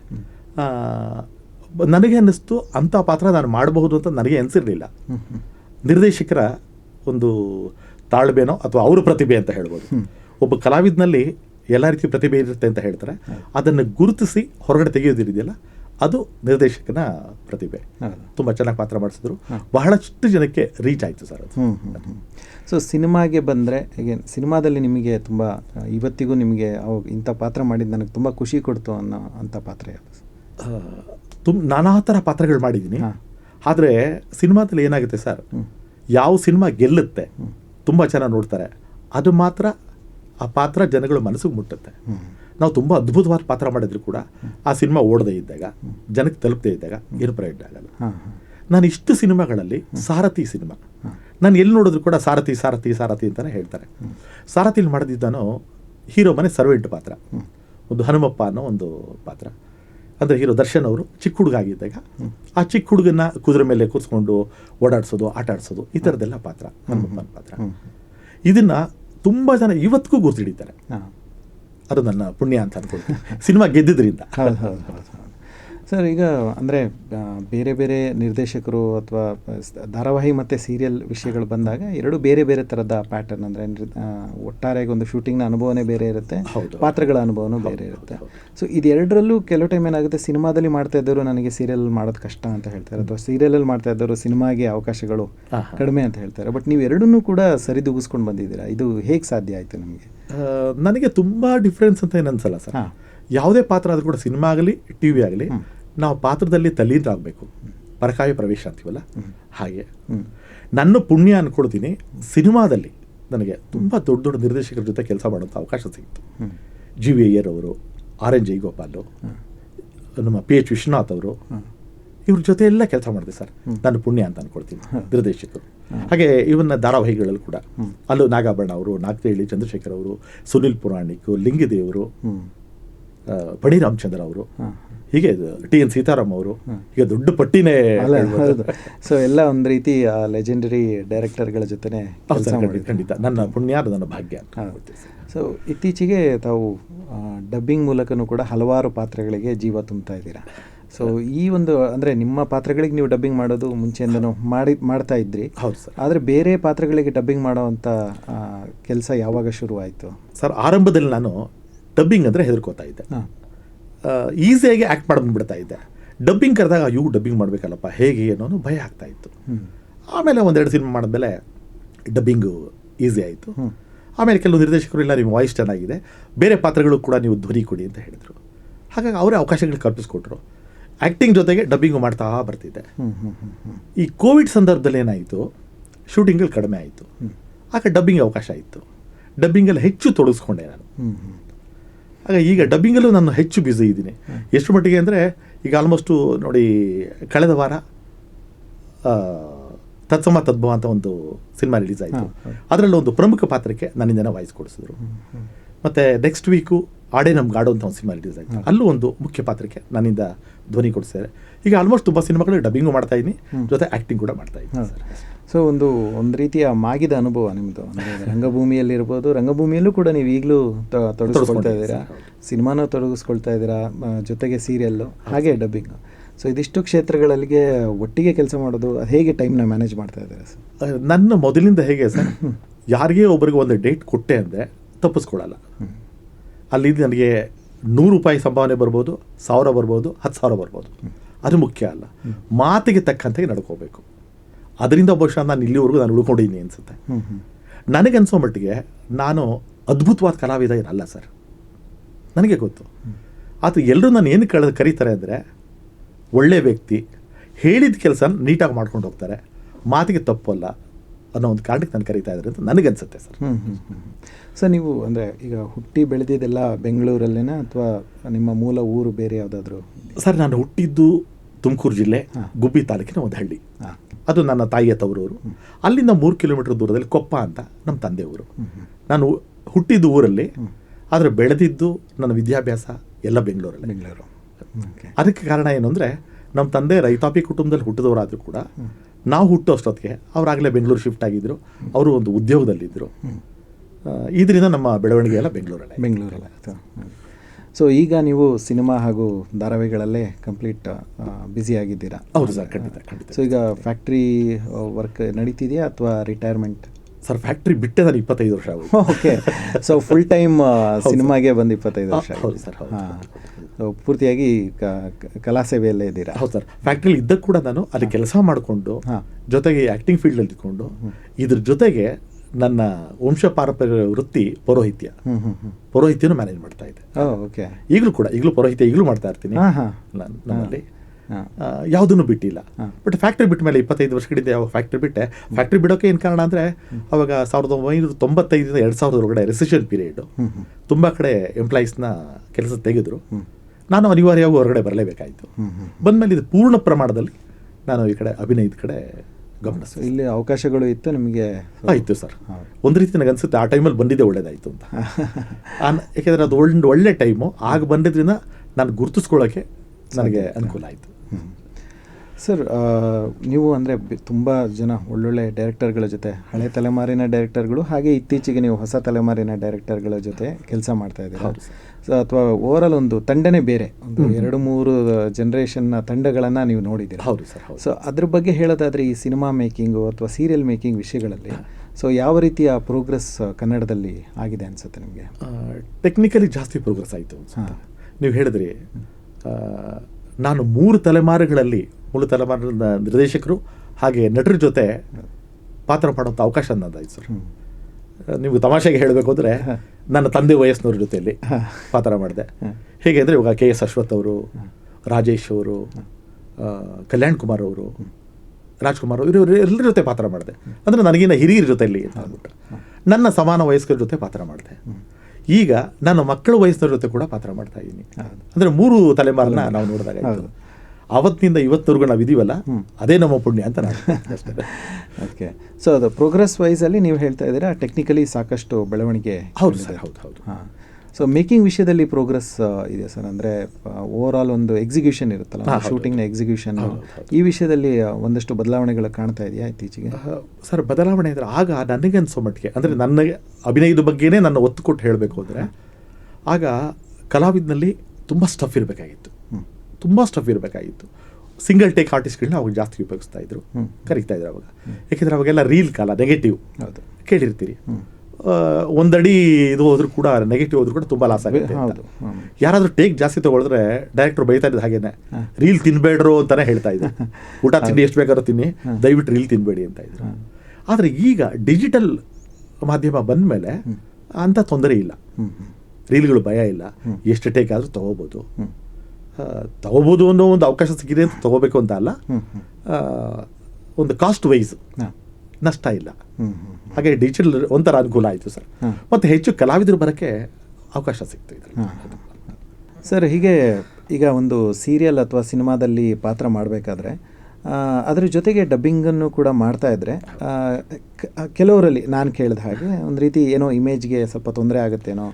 ನನಗೆ ಅನ್ನಿಸ್ತು ಅಂಥ ಪಾತ್ರ ನಾನು ಮಾಡಬಹುದು ಅಂತ ನನಗೆ ಅನಿಸಿರಲಿಲ್ಲ. ನಿರ್ದೇಶಕರ ಒಂದು ತಾಳ್ಬೇನೋ ಅಥವಾ ಅವ್ರ ಪ್ರತಿಭೆ ಅಂತ ಹೇಳ್ಬೋದು. ಒಬ್ಬ ಕಲಾವಿದನಲ್ಲಿ ಎಲ್ಲ ರೀತಿಯ ಪ್ರತಿಭೆ ಇರುತ್ತೆ ಅಂತ ಹೇಳ್ತಾರೆ. ಅದನ್ನು ಗುರುತಿಸಿ ಹೊರಗಡೆ ತೆಗೆಯೋದಿದೆಯಲ್ಲ? ಅದು ನಿರ್ದೇಶಕನ ಪ್ರತಿಭೆ. ತುಂಬ ಚೆನ್ನಾಗಿ ಪಾತ್ರ ಮಾಡಿಸಿದ್ರು. ಬಹಳಷ್ಟು ಜನಕ್ಕೆ ರೀಚ್ ಆಯಿತು ಸರ್ ಅದು. ಹ್ಞೂ ಹ್ಞೂ ಹ್ಞೂ ಸೊ ಸಿನಿಮಾಗೆ ಬಂದರೆ ಹೇಗೆ ಸಿನಿಮಾದಲ್ಲಿ ನಿಮಗೆ ತುಂಬ ಇವತ್ತಿಗೂ ನಿಮಗೆ ಅವಾಗ ಇಂಥ ಪಾತ್ರ ಮಾಡಿದ್ದು ನನಗೆ ತುಂಬ ಖುಷಿ ಕೊಡ್ತು ಅನ್ನೋ ಅಂಥ ಪಾತ್ರ ಯಾವುದು ತುಂಬ ನಾನಾ ಥರ ಪಾತ್ರಗಳು ಮಾಡಿದ್ದೀನಿ. ಆದರೆ ಸಿನಿಮಾದಲ್ಲಿ ಏನಾಗುತ್ತೆ ಸರ್? ಯಾವ ಸಿನಿಮಾ ಗೆಲ್ಲುತ್ತೆ ತುಂಬ ಚೆನ್ನಾಗಿ ನೋಡ್ತಾರೆ. ಅದು ಮಾತ್ರ ಆ ಪಾತ್ರ ಜನಗಳು ಮನಸ್ಸಿಗೆ ಮುಟ್ಟುತ್ತೆ. ನಾವು ತುಂಬ ಅದ್ಭುತವಾದ ಪಾತ್ರ ಮಾಡಿದ್ರು ಕೂಡ ಆ ಸಿನಿಮಾ ಓಡದೇ ಇದ್ದಾಗ ಜನಕ್ಕೆ ತಲುಪದೇ ಇದ್ದಾಗ ಏನು ಪ್ರಯೋಜನ ಆಗಲ್ಲ. ನಾನು ಇಷ್ಟು ಸಿನಿಮಾಗಳಲ್ಲಿ ಸಾರಥಿ ಸಿನಿಮಾ. ನಾನು ಎಲ್ಲಿ ನೋಡಿದ್ರು ಕೂಡ ಸಾರಥಿ ಸಾರಥಿ ಸಾರಥಿ ಅಂತಲೇ ಹೇಳ್ತಾರೆ. ಸಾರಥಿಲಿ ಮಾಡಿದ್ದಾನು ಹೀರೋ ಮನೆ ಸರ್ವೆಂಟ್ ಪಾತ್ರ. ಒಂದು ಹನುಮಪ್ಪ ಅನ್ನೋ ಒಂದು ಪಾತ್ರ. ಅಂದರೆ ಹೀರೋ ದರ್ಶನ್ ಅವರು ಚಿಕ್ಕ ಹುಡುಗ ಆಗಿದ್ದಾಗ ಆ ಚಿಕ್ಕ ಹುಡುಗನ ಕುದುರೆ ಮೇಲೆ ಕೂರಿಸ್ಕೊಂಡು ಓಡಾಡಿಸೋದು ಆಟ ಆಡಿಸೋದು ಈ ಥರದ್ದೆಲ್ಲ ಪಾತ್ರ ಹನುಮಪ್ಪನ ಪಾತ್ರ. ಇದನ್ನು ತುಂಬ ಜನ ಇವತ್ತಿಗೂ ಗುರುತಿಡಿತಾರೆ. ಅದು ನನ್ನ ಪುಣ್ಯ ಅಂತ ಅನ್ಕೊಳ್ತೀನಿ. ಸಿನಿಮಾ ಗೆದ್ದಿದ್ರಿಂದ. ಸರ್ ಈಗ ಅಂದರೆ ಬೇರೆ ಬೇರೆ ನಿರ್ದೇಶಕರು ಅಥವಾ ಧಾರಾವಾಹಿ ಮತ್ತು ಸೀರಿಯಲ್ ವಿಷಯಗಳು ಬಂದಾಗ ಎರಡು ಬೇರೆ ಬೇರೆ ಥರದ ಪ್ಯಾಟರ್ನ್ ಅಂದರೆ ಒಟ್ಟಾರೆಯಾಗಿ ಒಂದು ಶೂಟಿಂಗ್ನ ಅನುಭವನೇ ಬೇರೆ ಇರುತ್ತೆ. ಪಾತ್ರಗಳ ಅನುಭವನೂ ಬೇರೆ ಇರುತ್ತೆ. ಸೊ ಇದೆರಡರಲ್ಲೂ ಕೆಲವು ಟೈಮ್ ಏನಾಗುತ್ತೆ ಸಿನಿಮಾದಲ್ಲಿ ಮಾಡ್ತಾ ಇದ್ದವರು ನನಗೆ ಸೀರಿಯಲ್ ಮಾಡೋದು ಕಷ್ಟ ಅಂತ ಹೇಳ್ತಾರೆ ಅಥವಾ ಸೀರಿಯಲಲ್ಲಿ ಮಾಡ್ತಾ ಇದ್ದವರು ಸಿನಿಮಾಗೆ ಅವಕಾಶಗಳು. ಕಡಿಮೆ ಅಂತ ಹೇಳ್ತಾರೆ ಬಟ್ ನೀವು ಎರಡನ್ನೂ ಕೂಡ ಸರಿದೂಗಿಸ್ಕೊಂಡು ಬಂದಿದ್ದೀರಾ ಇದು ಹೇಗೆ ಸಾಧ್ಯ ಆಯಿತು ನಮಗೆ ನನಗೆ ತುಂಬ ಡಿಫ್ರೆನ್ಸ್ ಅಂತ ಏನು ಅನ್ಸಲ್ಲ ಸರ್. ಯಾವುದೇ ಪಾತ್ರ ಆದರೂ ಕೂಡ ಸಿನಿಮಾ ಆಗಲಿ ಟಿ ವಿ ಆಗಲಿ ನಾವು ಪಾತ್ರದಲ್ಲಿ ತಲ್ಲೀನರಾಗಬೇಕು ಪರಕಾಯ ಪ್ರವೇಶ ಅಂತೀವಲ್ಲ? ಹಾಗೆ. ನನ್ನ ಪುಣ್ಯ ಅಂದ್ಕೊಳ್ತೀನಿ ಸಿನಿಮಾದಲ್ಲಿ ನನಗೆ ತುಂಬ ದೊಡ್ಡ ದೊಡ್ಡ ನಿರ್ದೇಶಕರ ಜೊತೆ ಕೆಲಸ ಮಾಡೋಂಥ ಅವಕಾಶ ಸಿಕ್ತು. ಜಿ ವಿ ಅಯ್ಯರ್ ಅವರು ಆರ್ ಎನ್ ಜೈಗೋಪಾಲು ನಮ್ಮ ಪಿ ಎಚ್ ವಿಶ್ವನಾಥ್ ಅವರು ಇವ್ರ ಜೊತೆ ಎಲ್ಲ ಕೆಲಸ ಮಾಡಿದೆ ಸರ್. ನನ್ನ ಪುಣ್ಯ ಅಂತ ಅನ್ಕೊಳ್ತೀನಿ ನಿರ್ದೇಶಕರು. ಹಾಗೆ ಇವನ್ನ ಧಾರಾವಾಹಿಗಳಲ್ಲಿ ಕೂಡ. ಅಲ್ಲೂ ನಾಗಾಭರಣ ಅವರು ನಾಗತೇಳಿ ಚಂದ್ರಶೇಖರ್ ಅವರು ಸುನಿಲ್ ಪುರಾಣಿಕ್ ಲಿಂಗಿದೇವರು ಪಣಿ ರಾಮಚಂದ್ರ ಅವರು ಹೀಗೆ ಟಿ ಎನ್ ಸೀತಾರಾಮ್ ಅವರು ಈಗ ದೊಡ್ಡ ಪಟ್ಟಿನೇ ಸೊ ಎಲ್ಲ ಒಂದು ರೀತಿ ಲೆಜೆಂಡರಿ ಡೈರೆಕ್ಟರ್ಗಳ ಜೊತೆ ಖಂಡಿತ, ನನ್ನ ಪುಣ್ಯ ನನ್ನ ಭಾಗ್ಯ. ಸೊ ಇತ್ತೀಚೆಗೆ ತಾವು ಡಬ್ಬಿಂಗ್ ಮೂಲಕನೂ ಕೂಡ ಹಲವಾರು ಪಾತ್ರಗಳಿಗೆ ಜೀವ ತುಂಬ್ತಾ ಇದ್ದೀರಾ. ಸೊ ಈ ಒಂದು ಅಂದರೆ ನಿಮ್ಮ ಪಾತ್ರಗಳಿಗೆ ನೀವು ಡಬ್ಬಿಂಗ್ ಮಾಡೋದು ಮುಂಚೆಯಿಂದನೂ ಮಾಡಿ ಮಾಡ್ತಾ ಇದ್ರಿ. ಹೌದು ಸರ್. ಆದರೆ ಬೇರೆ ಪಾತ್ರಗಳಿಗೆ ಡಬ್ಬಿಂಗ್ ಮಾಡೋವಂಥ ಕೆಲಸ ಯಾವಾಗ ಶುರುವಾಯಿತು? ಸರ್ ಆರಂಭದಲ್ಲಿ ನಾನು ಡಬ್ಬಿಂಗ್ ಅಂದರೆ ಹೆದರ್ಕೋತಾ ಇದ್ದೆ. ಹಾಂ. ಈಸಿಯಾಗಿ ಆ್ಯಕ್ಟ್ ಮಾಡ್ಬಿಡ್ತಾ ಇದ್ದೆ ಡಬ್ಬಿಂಗ್ ಕರೆದಾಗ ಇವು ಡಬ್ಬಿಂಗ್ ಮಾಡಬೇಕಲ್ಲಪ್ಪ ಹೇಗೆ? ಅನ್ನೋದು ಭಯ ಆಗ್ತಾ ಇತ್ತು. ಆಮೇಲೆ ಒಂದೆರಡು ಸಿನಿಮಾ ಮಾಡಿದ್ಮೇಲೆ ಡಬ್ಬಿಂಗು ಈಸಿ ಆಯಿತು. ಆಮೇಲೆ ಕೆಲವು ನಿರ್ದೇಶಕರು ಇಲ್ಲ ನಿಮ್ಮ ವಾಯ್ಸ್ ಚೆನ್ನಾಗಿದೆ. ಬೇರೆ ಪಾತ್ರಗಳು ಕೂಡ ನೀವು ಧ್ವನಿ ಕೊಡಿ ಅಂತ ಹೇಳಿದರು. ಹಾಗಾಗಿ ಅವರೇ ಅವಕಾಶಗಳು ಕಲ್ಪಿಸ್ಕೊಟ್ರು. ಆ್ಯಕ್ಟಿಂಗ್ ಜೊತೆಗೆ ಡಬ್ಬಿಂಗು ಮಾಡ್ತಾ ಬರ್ತಿದ್ದೆ. ಈ ಕೋವಿಡ್ ಸಂದರ್ಭದಲ್ಲಿ ಏನಾಯಿತು? ಶೂಟಿಂಗ್ಗಳು ಕಡಿಮೆ ಆಯಿತು. ಆಗ ಡಬ್ಬಿಂಗ್ ಅವಕಾಶ ಇತ್ತು. ಡಬ್ಬಿಂಗಲ್ಲಿ ಹೆಚ್ಚು ತೊಡಗಿಸ್ಕೊಂಡೆ ನಾನು. ಆಗ ಈಗ ಡಬ್ಬಿಂಗಲ್ಲೂ ನಾನು ಹೆಚ್ಚು ಬ್ಯುಸಿ ಇದ್ದೀನಿ. ಎಷ್ಟು ಮಟ್ಟಿಗೆ ಅಂದರೆ ಈಗ ಆಲ್ಮೋಸ್ಟು ನೋಡಿ ಕಳೆದ ವಾರ ತತ್ಸಮ ತದ್ಭವ ಅಂತ ಒಂದು ಸಿನಿಮಾ ರಿಲೀಸ್ ಆಯಿತು. ಅದರಲ್ಲಿ ಒಂದು ಪ್ರಮುಖ ಪಾತ್ರಕ್ಕೆ ನನ್ನಿಂದನೇ ವಾಯ್ಸ್ ಕೊಡಿಸಿದ್ರು. ಮತ್ತು ನೆಕ್ಸ್ಟ್ ವೀಕು ಆಡೇ ನಮ್ಗೆ ಆಡುವಂಥ ಅಂತ ಒಂದು ಸಿನಿಮಾ ರಿಲೀಸ್ ಆಯಿತು. ಅಲ್ಲೂ ಒಂದು ಮುಖ್ಯ ಪಾತ್ರಕ್ಕೆ ನನ್ನಿಂದ ಧ್ವನಿ ಕೊಡಿಸಿದ್ದಾರೆ. ಈಗ ಆಲ್ಮೋಸ್ಟ್ ತುಂಬ ಸಿನಿಮಾಗಳು ಡಬ್ಬಿಂಗು ಮಾಡ್ತಾ ಇದ್ದೀನಿ ಜೊತೆ ಆ್ಯಕ್ಟಿಂಗ್ ಕೂಡ ಮಾಡ್ತಾ ಇದ್ದೀನಿ ಸರ್ ಸೊ ಒಂದು ಒಂದು ರೀತಿಯ ಮಾಗಿದ ಅನುಭವ ನಿಮ್ಮದು ರಂಗಭೂಮಿಯಲ್ಲಿ ರಂಗಭೂಮಿಯಲ್ಲಿರ್ಬೋದು ರಂಗಭೂಮಿಯಲ್ಲೂ ಕೂಡ ನೀವು ಈಗಲೂ ತೊಡಗಿಸ್ಕೊಳ್ತಾ ಇದ್ದೀರಾ? ಸಿನಿಮಾನೂ ತೊಡಗಿಸ್ಕೊಳ್ತಾ ಇದ್ದೀರಾ? ಜೊತೆಗೆ ಸೀರಿಯಲ್ಲು ಹಾಗೆ ಡಬ್ಬಿಂಗು ಸೊ ಇದಿಷ್ಟು ಕ್ಷೇತ್ರಗಳಲ್ಲಿಗೆ ಒಟ್ಟಿಗೆ ಕೆಲಸ ಮಾಡೋದು ಅದು ಹೇಗೆ ಟೈಮ್ನ ಮ್ಯಾನೇಜ್ ಮಾಡ್ತಾ ಇದ್ದಾರೆ ಸರ್ ನನ್ನ ಮೊದಲಿಂದ ಹೇಗೆ ಸರ್ ಯಾರಿಗೇ ಒಬ್ಬರಿಗೆ ಒಂದು ಡೇಟ್ ಕೊಟ್ಟೆ ಅಂದರೆ ತಪ್ಪಿಸ್ಕೊಳ್ಳಲ್ಲ ಅಲ್ಲಿ ನನಗೆ ನೂರು ರೂಪಾಯಿ ಸಂಭಾವನೆ ಬರ್ಬೋದು ಸಾವಿರ ಬರ್ಬೋದು ಹತ್ತು ಸಾವಿರ ಬರ್ಬೋದು. ಅದು ಮುಖ್ಯ ಅಲ್ಲ. ಮಾತಿಗೆ ತಕ್ಕಂತೆ ನಡ್ಕೋಬೇಕು. ಅದರಿಂದ ಬಹುಶಃ ನಾನು ಇಲ್ಲಿವರೆಗೂ ನಾನು ಉಳ್ಕೊಂಡಿದ್ದೀನಿ ಅನಿಸುತ್ತೆ. ನನಗನ್ಸೋ ಮಟ್ಟಿಗೆ ನಾನು ಅದ್ಭುತವಾದ ಕಲಾವಿದ ಏನಲ್ಲ ಸರ್. ನನಗೆ ಗೊತ್ತು. ಆದರೆ ಎಲ್ಲರೂ ನಾನು ಏನು ಕಳೆದ ಕರೀತಾರೆ ಅಂದರೆ ಒಳ್ಳೆಯ ವ್ಯಕ್ತಿ ಹೇಳಿದ ಕೆಲಸ ನೀಟಾಗಿ ಮಾಡ್ಕೊಂಡು ಹೋಗ್ತಾರೆ. ಮಾತಿಗೆ ತಪ್ಪಲ್ಲ ಅನ್ನೋ ಒಂದು ಕಾರಣಕ್ಕೆ ನಾನು ಕರೀತಾ ಇದ್ದಾರೆ ಅಂತ ನನಗನ್ಸುತ್ತೆ ಸರ್. ಹ್ಞೂ ಹ್ಞೂ ಹ್ಞೂ ಸೊ ನೀವು ಅಂದರೆ ಈಗ ಹುಟ್ಟಿ ಬೆಳೆದಿದ್ದೆಲ್ಲ ಬೆಂಗಳೂರಲ್ಲೇನಾ ಅಥವಾ ನಿಮ್ಮ ಮೂಲ ಊರು ಬೇರೆ ಯಾವುದಾದ್ರು? ಸರ್ ನಾನು ಹುಟ್ಟಿದ್ದು ತುಮಕೂರು ಜಿಲ್ಲೆ. ಗುಬ್ಬಿ ತಾಲೂಕಿನ ಒಂದು ಹಳ್ಳಿ. ಅದು ನನ್ನ ತಾಯಿಯ ತವರೂರು ಅಲ್ಲಿಂದ ಮೂರು ಕಿಲೋಮೀಟರ್ ದೂರದಲ್ಲಿ ಕೊಪ್ಪ ಅಂತ ನಮ್ಮ ತಂದೆ ಊರು. ನಾನು ಹುಟ್ಟಿದ್ದು ಊರಲ್ಲಿ ಆದರೆ ಬೆಳೆದಿದ್ದು ನನ್ನ ವಿದ್ಯಾಭ್ಯಾಸ ಎಲ್ಲ ಬೆಂಗಳೂರಲ್ಲಿ. ಬೆಂಗಳೂರು. ಅದಕ್ಕೆ ಕಾರಣ ಏನು ಅಂದರೆ ನಮ್ಮ ತಂದೆ ರೈತಾಪಿ ಕುಟುಂಬದಲ್ಲಿ ಹುಟ್ಟಿದವರಾದರೂ ಕೂಡ ನಾವು ಹುಟ್ಟೋ ಅಷ್ಟೊತ್ತಿಗೆ ಅವರಾಗಲೇ ಬೆಂಗಳೂರು ಶಿಫ್ಟ್ ಆಗಿದ್ದರು ಅವರು ಒಂದು ಉದ್ಯೋಗದಲ್ಲಿದ್ದರು ಇದರಿಂದ ನಮ್ಮ ಬೆಳವಣಿಗೆ ಎಲ್ಲ ಬೆಂಗಳೂರಲ್ಲೇ ಬೆಂಗಳೂರಲ್ಲ ಸೊ ಈಗ ನೀವು ಸಿನಿಮಾ ಹಾಗೂ ಧಾರಾವಾಹಿಗಳಲ್ಲೇ ಕಂಪ್ಲೀಟ್ ಬ್ಯುಸಿ ಆಗಿದ್ದೀರಾ? ಹೌದು ಸರ್ ಖಂಡಿತ ಖಂಡಿತ. ಸೊ ಈಗ ಫ್ಯಾಕ್ಟ್ರಿ ವರ್ಕ್ ನಡೀತಿದೆಯಾ ಅಥವಾ ರಿಟೈರ್ಮೆಂಟ್ ಸರ್ ಫ್ಯಾಕ್ಟ್ರಿ ಬಿಟ್ಟೆ ನಾನು ಇಪ್ಪತ್ತೈದು ವರ್ಷ ಓಕೆ ಸೊ ಫುಲ್ ಟೈಮ್ ಸಿನಿಮಾಗೆ ಬಂದು ಇಪ್ಪತ್ತೈದು ವರ್ಷ ಹೌದು. ಸರ್, ಹೌದು. ಪೂರ್ತಿಯಾಗಿ ಕಲಾ ಸೇವೆಯಲ್ಲೇ ಇದ್ದೀರಾ? ಹೌದು ಸರ್. ಫ್ಯಾಕ್ಟ್ರಿಲಿ ಇದ್ದಾಗ ಕೂಡ ನಾನು ಅಲ್ಲಿ ಕೆಲಸ ಮಾಡಿಕೊಂಡು ಹಾಂ. ಜೊತೆಗೆ ಆ್ಯಕ್ಟಿಂಗ್ ಫೀಲ್ಡಲ್ಲಿ ಇದ್ಕೊಂಡು ಇದ್ರ ಜೊತೆಗೆ ನನ್ನ ವಂಶ ಪಾರಂಪರ್ಯ ವೃತ್ತಿ ಪೌರೋಹಿತ್ಯ. ಪೌರೋಹಿತ್ಯನೂ ಮ್ಯಾನೇಜ್ ಮಾಡ್ತಾ ಇದ್ದೆ. ಓಕೆ ಈಗಲೂ ಕೂಡ ಈಗಲೂ ಪೌರೋಹಿತ್ಯ ಈಗಲೂ ಮಾಡ್ತಾ ಇರ್ತೀನಿ. ಹಾಂ ಹಾಂ. ನಾನು ನಮ್ಮಲ್ಲಿ. ಯಾವುದನ್ನು ಬಿಟ್ಟಿಲ್ಲ. ಬಟ್ ಫ್ಯಾಕ್ಟ್ರಿ ಬಿಟ್ಟ ಮೇಲೆ ಇಪ್ಪತ್ತೈದು ವರ್ಷಗಳಿಂದ ಯಾವ ಫ್ಯಾಕ್ಟ್ರಿ ಬಿಟ್ಟೆ ಫ್ಯಾಕ್ಟ್ರಿ ಬಿಡೋಕೆ ಏನು ಕಾರಣ ಅಂದರೆ ಅವಾಗ ಸಾವಿರದ ಒಂಬೈನೂರ ತೊಂಬತ್ತೈದರಿಂದ ಎರಡು ಸಾವಿರದ ಒಳಗಡೆ ರೆಸಿಷನ್ ಪೀರಿಯಡು ತುಂಬ ಕಡೆ ಎಂಪ್ಲಾಯೀಸ್ನ ಕೆಲಸ ತೆಗೆದ್ರು. ನಾನು ಅನಿವಾರ್ಯವಾಗಿ ಹೊರಗಡೆ ಬರಲೇಬೇಕಾಯಿತು. ಬಂದಮೇಲೆ ಇದು ಪೂರ್ಣ ಪ್ರಮಾಣದಲ್ಲಿ ನಾನು ಈ ಕಡೆ ಅಭಿನಯದ ಕಡೆ ಗಮನ ಇಲ್ಲಿ ಅವಕಾಶಗಳು ಇತ್ತು ನಿಮಗೆ? ಆಯಿತು ಸರ್. ಒಂದು ರೀತಿ ನನಗೆ ಅನಿಸುತ್ತೆ ಆ ಟೈಮಲ್ಲಿ ಬಂದಿದ್ದೆ ಒಳ್ಳೇದಾಯಿತು ಅಂತ. ಯಾಕೆಂದರೆ ಅದು ಒಳ್ಳೆ ಒಳ್ಳೆ ಟೈಮು ಆಗ ಬಂದಿದ್ದರಿಂದ ನಾನು ಗುರುತಿಸ್ಕೊಳ್ಳೋಕ್ಕೆ ನನಗೆ ಅನುಕೂಲ ಆಯಿತು. ಸರ್ ನೀವು ಅಂದರೆ ತುಂಬ ಜನ ಒಳ್ಳೊಳ್ಳೆ ಡೈರೆಕ್ಟರ್ಗಳ ಜೊತೆ ಹಳೆ ತಲೆಮಾರಿನ ಡೈರೆಕ್ಟರ್ಗಳು ಹಾಗೆ ಇತ್ತೀಚೆಗೆ ನೀವು ಹೊಸ ತಲೆಮಾರಿನ ಡೈರೆಕ್ಟರ್ಗಳ ಜೊತೆ ಕೆಲಸ ಮಾಡ್ತಾ ಇದ್ದೀರಾ? ಸೊ ಅಥವಾ ಓವರಾಲ್ ಒಂದು ತಂಡನೇ ಬೇರೆ ಒಂದು ಎರಡು ಮೂರು ಜನ್ರೇಷನ್ನ ತಂಡಗಳನ್ನು ನೀವು ನೋಡಿದ್ದೀರಿ? ಹೌದು ಸರ್ ಸೊ ಅದ್ರ ಬಗ್ಗೆ ಹೇಳೋದಾದ್ರೆ ಈ ಸಿನಿಮಾ ಮೇಕಿಂಗು ಅಥವಾ ಸೀರಿಯಲ್ ಮೇಕಿಂಗ್ ವಿಷಯಗಳಲ್ಲಿ ಸೊ ಯಾವ ರೀತಿಯ ಪ್ರೋಗ್ರೆಸ್ ಕನ್ನಡದಲ್ಲಿ ಆಗಿದೆ ಅನ್ಸುತ್ತೆ ನಿಮಗೆ? ಟೆಕ್ನಿಕಲಿ ಜಾಸ್ತಿ ಪ್ರೋಗ್ರೆಸ್ ಆಯಿತು ಹಾ. ನೀವು ಹೇಳಿದ್ರಿ ನಾನು ಮೂರು ತಲೆಮಾರುಗಳಲ್ಲಿ ಮೂರು ತಲೆಮಾರಿನ ನಿರ್ದೇಶಕರು ಹಾಗೆ ನಟರ ಜೊತೆ ಪಾತ್ರ ಮಾಡುವಂಥ ಅವಕಾಶ ನನ್ನದಾಯ್ತು ಸರ್. ನೀವು ತಮಾಷೆಗೆ ಹೇಳಬೇಕು ಅಂದರೆ ನನ್ನ ತಂದೆ ವಯಸ್ಸಿನವ್ರ ಜೊತೆಯಲ್ಲಿ ಪಾತ್ರ ಮಾಡಿದೆ. ಹೇಗೆ ಅಂದರೆ ಇವಾಗ ಕೆ ಎಸ್ ಅಶ್ವಥ್ ಅವರು ರಾಜೇಶ್ ಅವರು ಕಲ್ಯಾಣ್ ಕುಮಾರ್ ಅವರು ರಾಜ್ಕುಮಾರ್ ಅವರು ಇವರು ಎಲ್ಲರ ಜೊತೆ ಪಾತ್ರ ಮಾಡಿದೆ. ಅಂದರೆ ನನಗಿನ್ನ ಹಿರಿಯರ ಜೊತೆಯಲ್ಲಿ ಅಂತ ಅಂದ್ಬಿಟ್ಟು. ನನ್ನ ಸಮಾನ ವಯಸ್ಕರ ಜೊತೆ ಪಾತ್ರ ಮಾಡಿದೆ. ಈಗ ನಾನು ಮಕ್ಕಳು ವಯಸ್ಸಿನ ಜೊತೆ ಕೂಡ ಪಾತ್ರ ಮಾಡ್ತಾ ಇದ್ದೀನಿ. ಅಂದರೆ ಮೂರು ತಲೆಮಾರನ್ನ ನಾವು ನೋಡಿದಾಗ. ಅವತ್ತಿನಿಂದ ಇವತ್ತವರೆಗೂ ನಾವು ಇದೀವಲ್ಲ ಅದೇ ನಮ್ಮ ಪುಣ್ಯ ಅಂತ ನಾನು ಓಕೆ. ಸೊ ಅದು ಪ್ರೋಗ್ರೆಸ್ ವೈಸಲ್ಲಿ ನೀವು ಹೇಳ್ತಾ ಇದ್ದೀರಾ ಟೆಕ್ನಿಕಲಿ ಸಾಕಷ್ಟು ಬೆಳವಣಿಗೆ ಹೌದು ಸರ್ ಹೌದು ಹೌದು. ಹಾಂ. ಸೊ ಮೇಕಿಂಗ್ ವಿಷಯದಲ್ಲಿ ಪ್ರೋಗ್ರೆಸ್ ಇದೆ ಸರ್. ಅಂದರೆ ಓವರ್ ಆಲ್ ಒಂದು ಎಕ್ಸಿಕ್ಯೂಷನ್ ಇರುತ್ತಲ್ಲ. ಶೂಟಿಂಗ್ನ ಎಕ್ಸಿಕ್ಯೂಷನ್. ಈ ವಿಷಯದಲ್ಲಿ ಒಂದಷ್ಟು ಬದಲಾವಣೆಗಳು ಕಾಣ್ತಾ ಇದೆಯಾ ಇತ್ತೀಚೆಗೆ? ಸರ್ ಬದಲಾವಣೆ ಅಂದರೆ ಆಗ ನನಗೆ ಅನ್ಸೋ ಮಟ್ಟಿಗೆ ಅಂದರೆ ನನ್ನ ಅಭಿನಯದ ಬಗ್ಗೆನೇ ನನ್ನ ಒತ್ತು ಕೊಟ್ಟು ಹೇಳಬೇಕು ಅಂದರೆ ಆಗ ಕಲಾವಿದನಲ್ಲಿ ತುಂಬ ಸ್ಟಫ್ ಇರಬೇಕಾಗಿತ್ತು. ತುಂಬ ಸ್ಟಫ್ ಇರಬೇಕಾಗಿತ್ತು. ಸಿಂಗಲ್ ಟೇಕ್ ಆರ್ಟಿಸ್ಟ್ಗಳನ್ನ ಅವಾಗ ಜಾಸ್ತಿ ಉಪಯೋಗಿಸ್ತಾ ಇದ್ರು. ಕರೀತಾ ಇದ್ರು ಅವಾಗ. ಯಾಕೆಂದರೆ ಅವಾಗೆಲ್ಲ ರೀಲ್ ಕಾಲ ನೆಗೆಟಿವ್ ಹೌದು. ಕೇಳಿರ್ತೀರಿ. ಒಂದಡಿ ಇದು ಹೋದ್ರು ಕೂಡ ನೆಗೆಟಿವ್ ಹೋದ್ರು ಕೂಡ ತುಂಬ ಲಾಸ್ ಆಗುತ್ತೆ ಅಂತ. ಯಾರಾದ್ರೂ ಟೇಕ್ ಜಾಸ್ತಿ ತಗೊಳಿದ್ರೆ ಡೈರೆಕ್ಟರ್ ಬೈತಾ ಇದ್ದ ಹಾಗೇನೆ. ರೀಲ್ ತಿನ್ಬೇಡ್ರು ಅಂತಾನೆ ಹೇಳ್ತಾ ಇದ್ರು. ಊಟ ತಿಂಡಿ ಎಷ್ಟು ಬೇಕಾದ್ರೂ ತಿನ್ನಿ ದಯವಿಟ್ಟು ರೀಲ್ ತಿನ್ಬೇಡಿ ಅಂತ ಇದ್ರು. ಆದರೆ ಈಗ ಡಿಜಿಟಲ್ ಮಾಧ್ಯಮ ಬಂದ ಮೇಲೆ ಅಂಥ ತೊಂದರೆ ಇಲ್ಲ. ರೀಲ್ಗಳು ಭಯ ಇಲ್ಲ. ಎಷ್ಟು ಟೇಕ್ ಆದರೂ ತಗೋಬೋದು. ತಗೋಬಹುದು ತಗೋಬೋದು ಅನ್ನೋ ಒಂದು ಅವಕಾಶ ಸಿಕ್ಕಿದೆ ಅಂತ ತಗೋಬೇಕು ಅಂತ ಅಲ್ಲ. ಒಂದು ಕಾಸ್ಟ್ ವೈಸ್. ನಷ್ಟ ಇಲ್ಲ. ಹಾಗೆ ಡಿಜಿಟಲ್ ಒಂಥರ ಅನುಕೂಲ ಆಯಿತು ಸರ್. ಮತ್ತು ಹೆಚ್ಚು ಕಲಾವಿದರು ಬರೋಕ್ಕೆ ಅವಕಾಶ ಸಿಕ್ತು ಇದರಲ್ಲಿ ಸರ್ ಹೀಗೆ ಈಗ ಒಂದು ಸೀರಿಯಲ್ ಅಥವಾ ಸಿನಿಮಾದಲ್ಲಿ ಪಾತ್ರ ಮಾಡಬೇಕಾದ್ರೆ ಅದರ ಜೊತೆಗೆ ಡಬ್ಬಿಂಗನ್ನು ಕೂಡ ಮಾಡ್ತಾ ಇದ್ದರೆ ಕೆಲವರಲ್ಲಿ ನಾನು ಕೇಳಿದ ಹಾಗೆ ಒಂದು ರೀತಿ ಏನೋ ಇಮೇಜ್ಗೆ ಸ್ವಲ್ಪ ತೊಂದರೆ ಆಗುತ್ತೇನೋ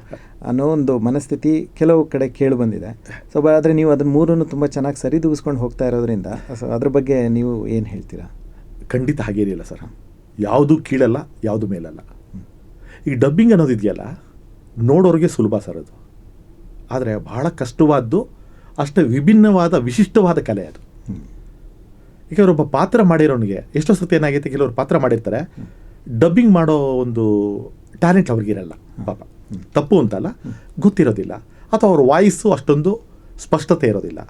ಅನ್ನೋ ಒಂದು ಮನಸ್ಥಿತಿ ಕೆಲವು ಕಡೆ ಕೇಳಿ ಬಂದಿದೆ. ಸೊ ಆದರೆ ನೀವು ಅದನ್ನ ಮೂರನ್ನು ತುಂಬ ಚೆನ್ನಾಗಿ ಸರಿದೂಗಿಸ್ಕೊಂಡು ಹೋಗ್ತಾ ಇರೋದ್ರಿಂದ ಸೊ ಅದ್ರ ಬಗ್ಗೆ ನೀವು ಏನು ಹೇಳ್ತೀರಾ? ಖಂಡಿತ ಹಾಗೇನಿಲ್ಲ ಸರ್. ಯಾವುದು ಕೀಳಲ್ಲ, ಯಾವುದು ಮೇಲಲ್ಲ. ಈ ಡಬ್ಬಿಂಗ್ ಅನ್ನೋದು ಇದೆಯಲ್ಲ, ನೋಡೋರಿಗೆ ಸುಲಭ ಸರ್ ಅದು. ಆದರೆ ಬಹಳ ಕಷ್ಟವಾದ್ದು, ಅಷ್ಟೇ ವಿಭಿನ್ನವಾದ, ವಿಶಿಷ್ಟವಾದ ಕಲೆ ಅದು. ಈಗ ಅವರೊಬ್ಬ ಪಾತ್ರ ಮಾಡಿರೋನಿಗೆ ಎಷ್ಟೋ ಸತಿ ಏನಾಗೈತೆ, ಕೆಲವರು ಪಾತ್ರ ಮಾಡಿರ್ತಾರೆ. ಡಬ್ಬಿಂಗ್ ಮಾಡೋ ಒಂದು ಟ್ಯಾಲೆಂಟ್ ಅವ್ರಿಗಿರಲ್ಲ ಪಾಪ. ತಪ್ಪು ಅಂತಲ್ಲ, ಗೊತ್ತಿರೋದಿಲ್ಲ. ಅಥವಾ ಅವ್ರ ವಾಯ್ಸು ಅಷ್ಟೊಂದು ಸ್ಪಷ್ಟತೆ ಇರೋದಿಲ್ಲ.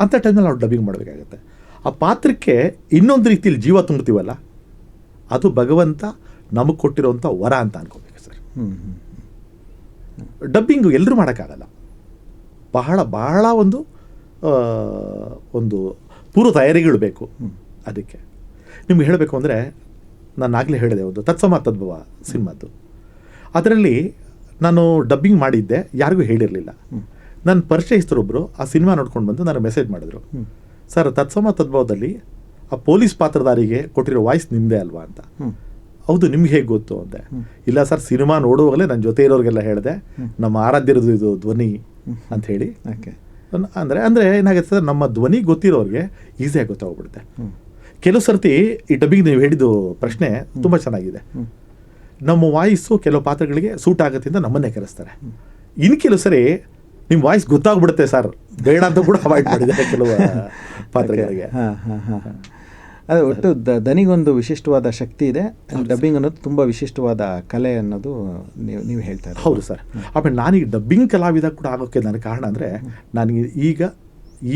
ಅಂಥ ಟೈಮಲ್ಲಿ ನಾವು ಡಬ್ಬಿಂಗ್ ಮಾಡಬೇಕಾಗತ್ತೆ. ಆ ಪಾತ್ರಕ್ಕೆ ಇನ್ನೊಂದು ರೀತಿಯಲ್ಲಿ ಜೀವ ತುಂಬುತ್ತೀವಲ್ಲ ಅದು ಭಗವಂತ ನಮಗೆ ಕೊಟ್ಟಿರೋಂಥ ವರ ಅಂತ ಅನ್ಕೋಬೇಕು ಸರ್. ಡಬ್ಬಿಂಗು ಎಲ್ಲರೂ ಮಾಡೋಕ್ಕಾಗಲ್ಲ. ಬಹಳ ಬಹಳ ಒಂದು ಒಂದು ಪೂರ್ವ ತಯಾರಿಗಳು ಬೇಕು ಅದಕ್ಕೆ. ನಿಮ್ಗೆ ಹೇಳಬೇಕು ಅಂದರೆ ನಾನು ಆಗಲೇ ಹೇಳಿದೆ ಒಂದು ತತ್ಸಮ ತದ್ಭವ ಸಿನಿಮಾದ್ದು ಅದರಲ್ಲಿ ನಾನು ಡಬ್ಬಿಂಗ್ ಮಾಡಿದ್ದೆ ಯಾರಿಗೂ ಹೇಳಿರಲಿಲ್ಲ. ನನ್ನ ಪರಿಚಯಿಸ್ತರೊಬ್ಬರು ಆ ಸಿನಿಮಾ ನೋಡ್ಕೊಂಡು ಬಂದು ನನಗೆ ಮೆಸೇಜ್ ಮಾಡಿದ್ರು. ಸರ್ ತತ್ಸಮ ತದ್ಭವದಲ್ಲಿ ಆ ಪೊಲೀಸ್ ಪಾತ್ರಧಾರಿಗೆ ಕೊಟ್ಟಿರೋ ವಾಯ್ಸ್ ನಿಮ್ಮದೇ ಅಲ್ವಾ ಅಂತ. ಹೌದು ನಿಮ್ಗೆ ಹೇಗೆ ಗೊತ್ತು ಅಂತ? ಇಲ್ಲ ಸರ್ ಸಿನಿಮಾ ನೋಡುವಾಗಲೇ ನನ್ನ ಜೊತೆ ಇರೋರಿಗೆಲ್ಲ ಹೇಳಿದೆ ನಮ್ಮ ಆರಾಧ್ಯರದು ಇದು ಧ್ವನಿ ಅಂತ ಹೇಳಿ. ಅಂದರೆ ಅಂದ್ರೆ ಏನಾಗುತ್ತೆ ಸರ್ ನಮ್ಮ ಧ್ವನಿ ಗೊತ್ತಿರೋರಿಗೆ ಈಸಿಯಾಗಿ ಗೊತ್ತಾಗ್ಬಿಡುತ್ತೆ. ಕೆಲವು ಸರ್ತಿ ಈ ಡಬ್ಬಿಂಗ್ ನೀವು ಹೇಳಿದ್ದು ಪ್ರಶ್ನೆ ತುಂಬ ಚೆನ್ನಾಗಿದೆ. ನಮ್ಮ ವಾಯ್ಸು ಕೆಲವು ಪಾತ್ರಗಳಿಗೆ ಸೂಟ್ ಆಗುತ್ತೆ ಅಂತ ನಮ್ಮನ್ನೇ ಕರೆಸ್ತಾರೆ. ಇನ್ನು ಕೆಲವು ಸರಿ ನಿಮ್ಮ ವಾಯ್ಸ್ ಗೊತ್ತಾಗ್ಬಿಡುತ್ತೆ ಸರ್ ಬೇಡ ಅಂತ ಕೂಡ ಅವಾಯ್ಡ್ ಮಾಡಿದ್ದಾರೆ ಕೆಲವು ಪಾತ್ರಗಳಿಗೆ. ಹಾಂ ಹಾಂ ಹಾಂ. ಅದೇ ಒಟ್ಟು ದ ದನಿಗೊಂದು ವಿಶಿಷ್ಟವಾದ ಶಕ್ತಿ ಇದೆ. ಡಬ್ಬಿಂಗ್ ಅನ್ನೋದು ತುಂಬ ವಿಶಿಷ್ಟವಾದ ಕಲೆ ಅನ್ನೋದು ನೀವು ನೀವು ಹೇಳ್ತಾ ಇದ್ದೀರಿ ಹೌದು ಸರ್. ಆಮೇಲೆ ನಾನೀಗ ಡಬ್ಬಿಂಗ್ ಕಲಾವಿದ ಕೂಡ ಆಗೋಕ್ಕೆ ನನ್ನ ಕಾರಣ ಅಂದರೆ ನನಗೆ ಈಗ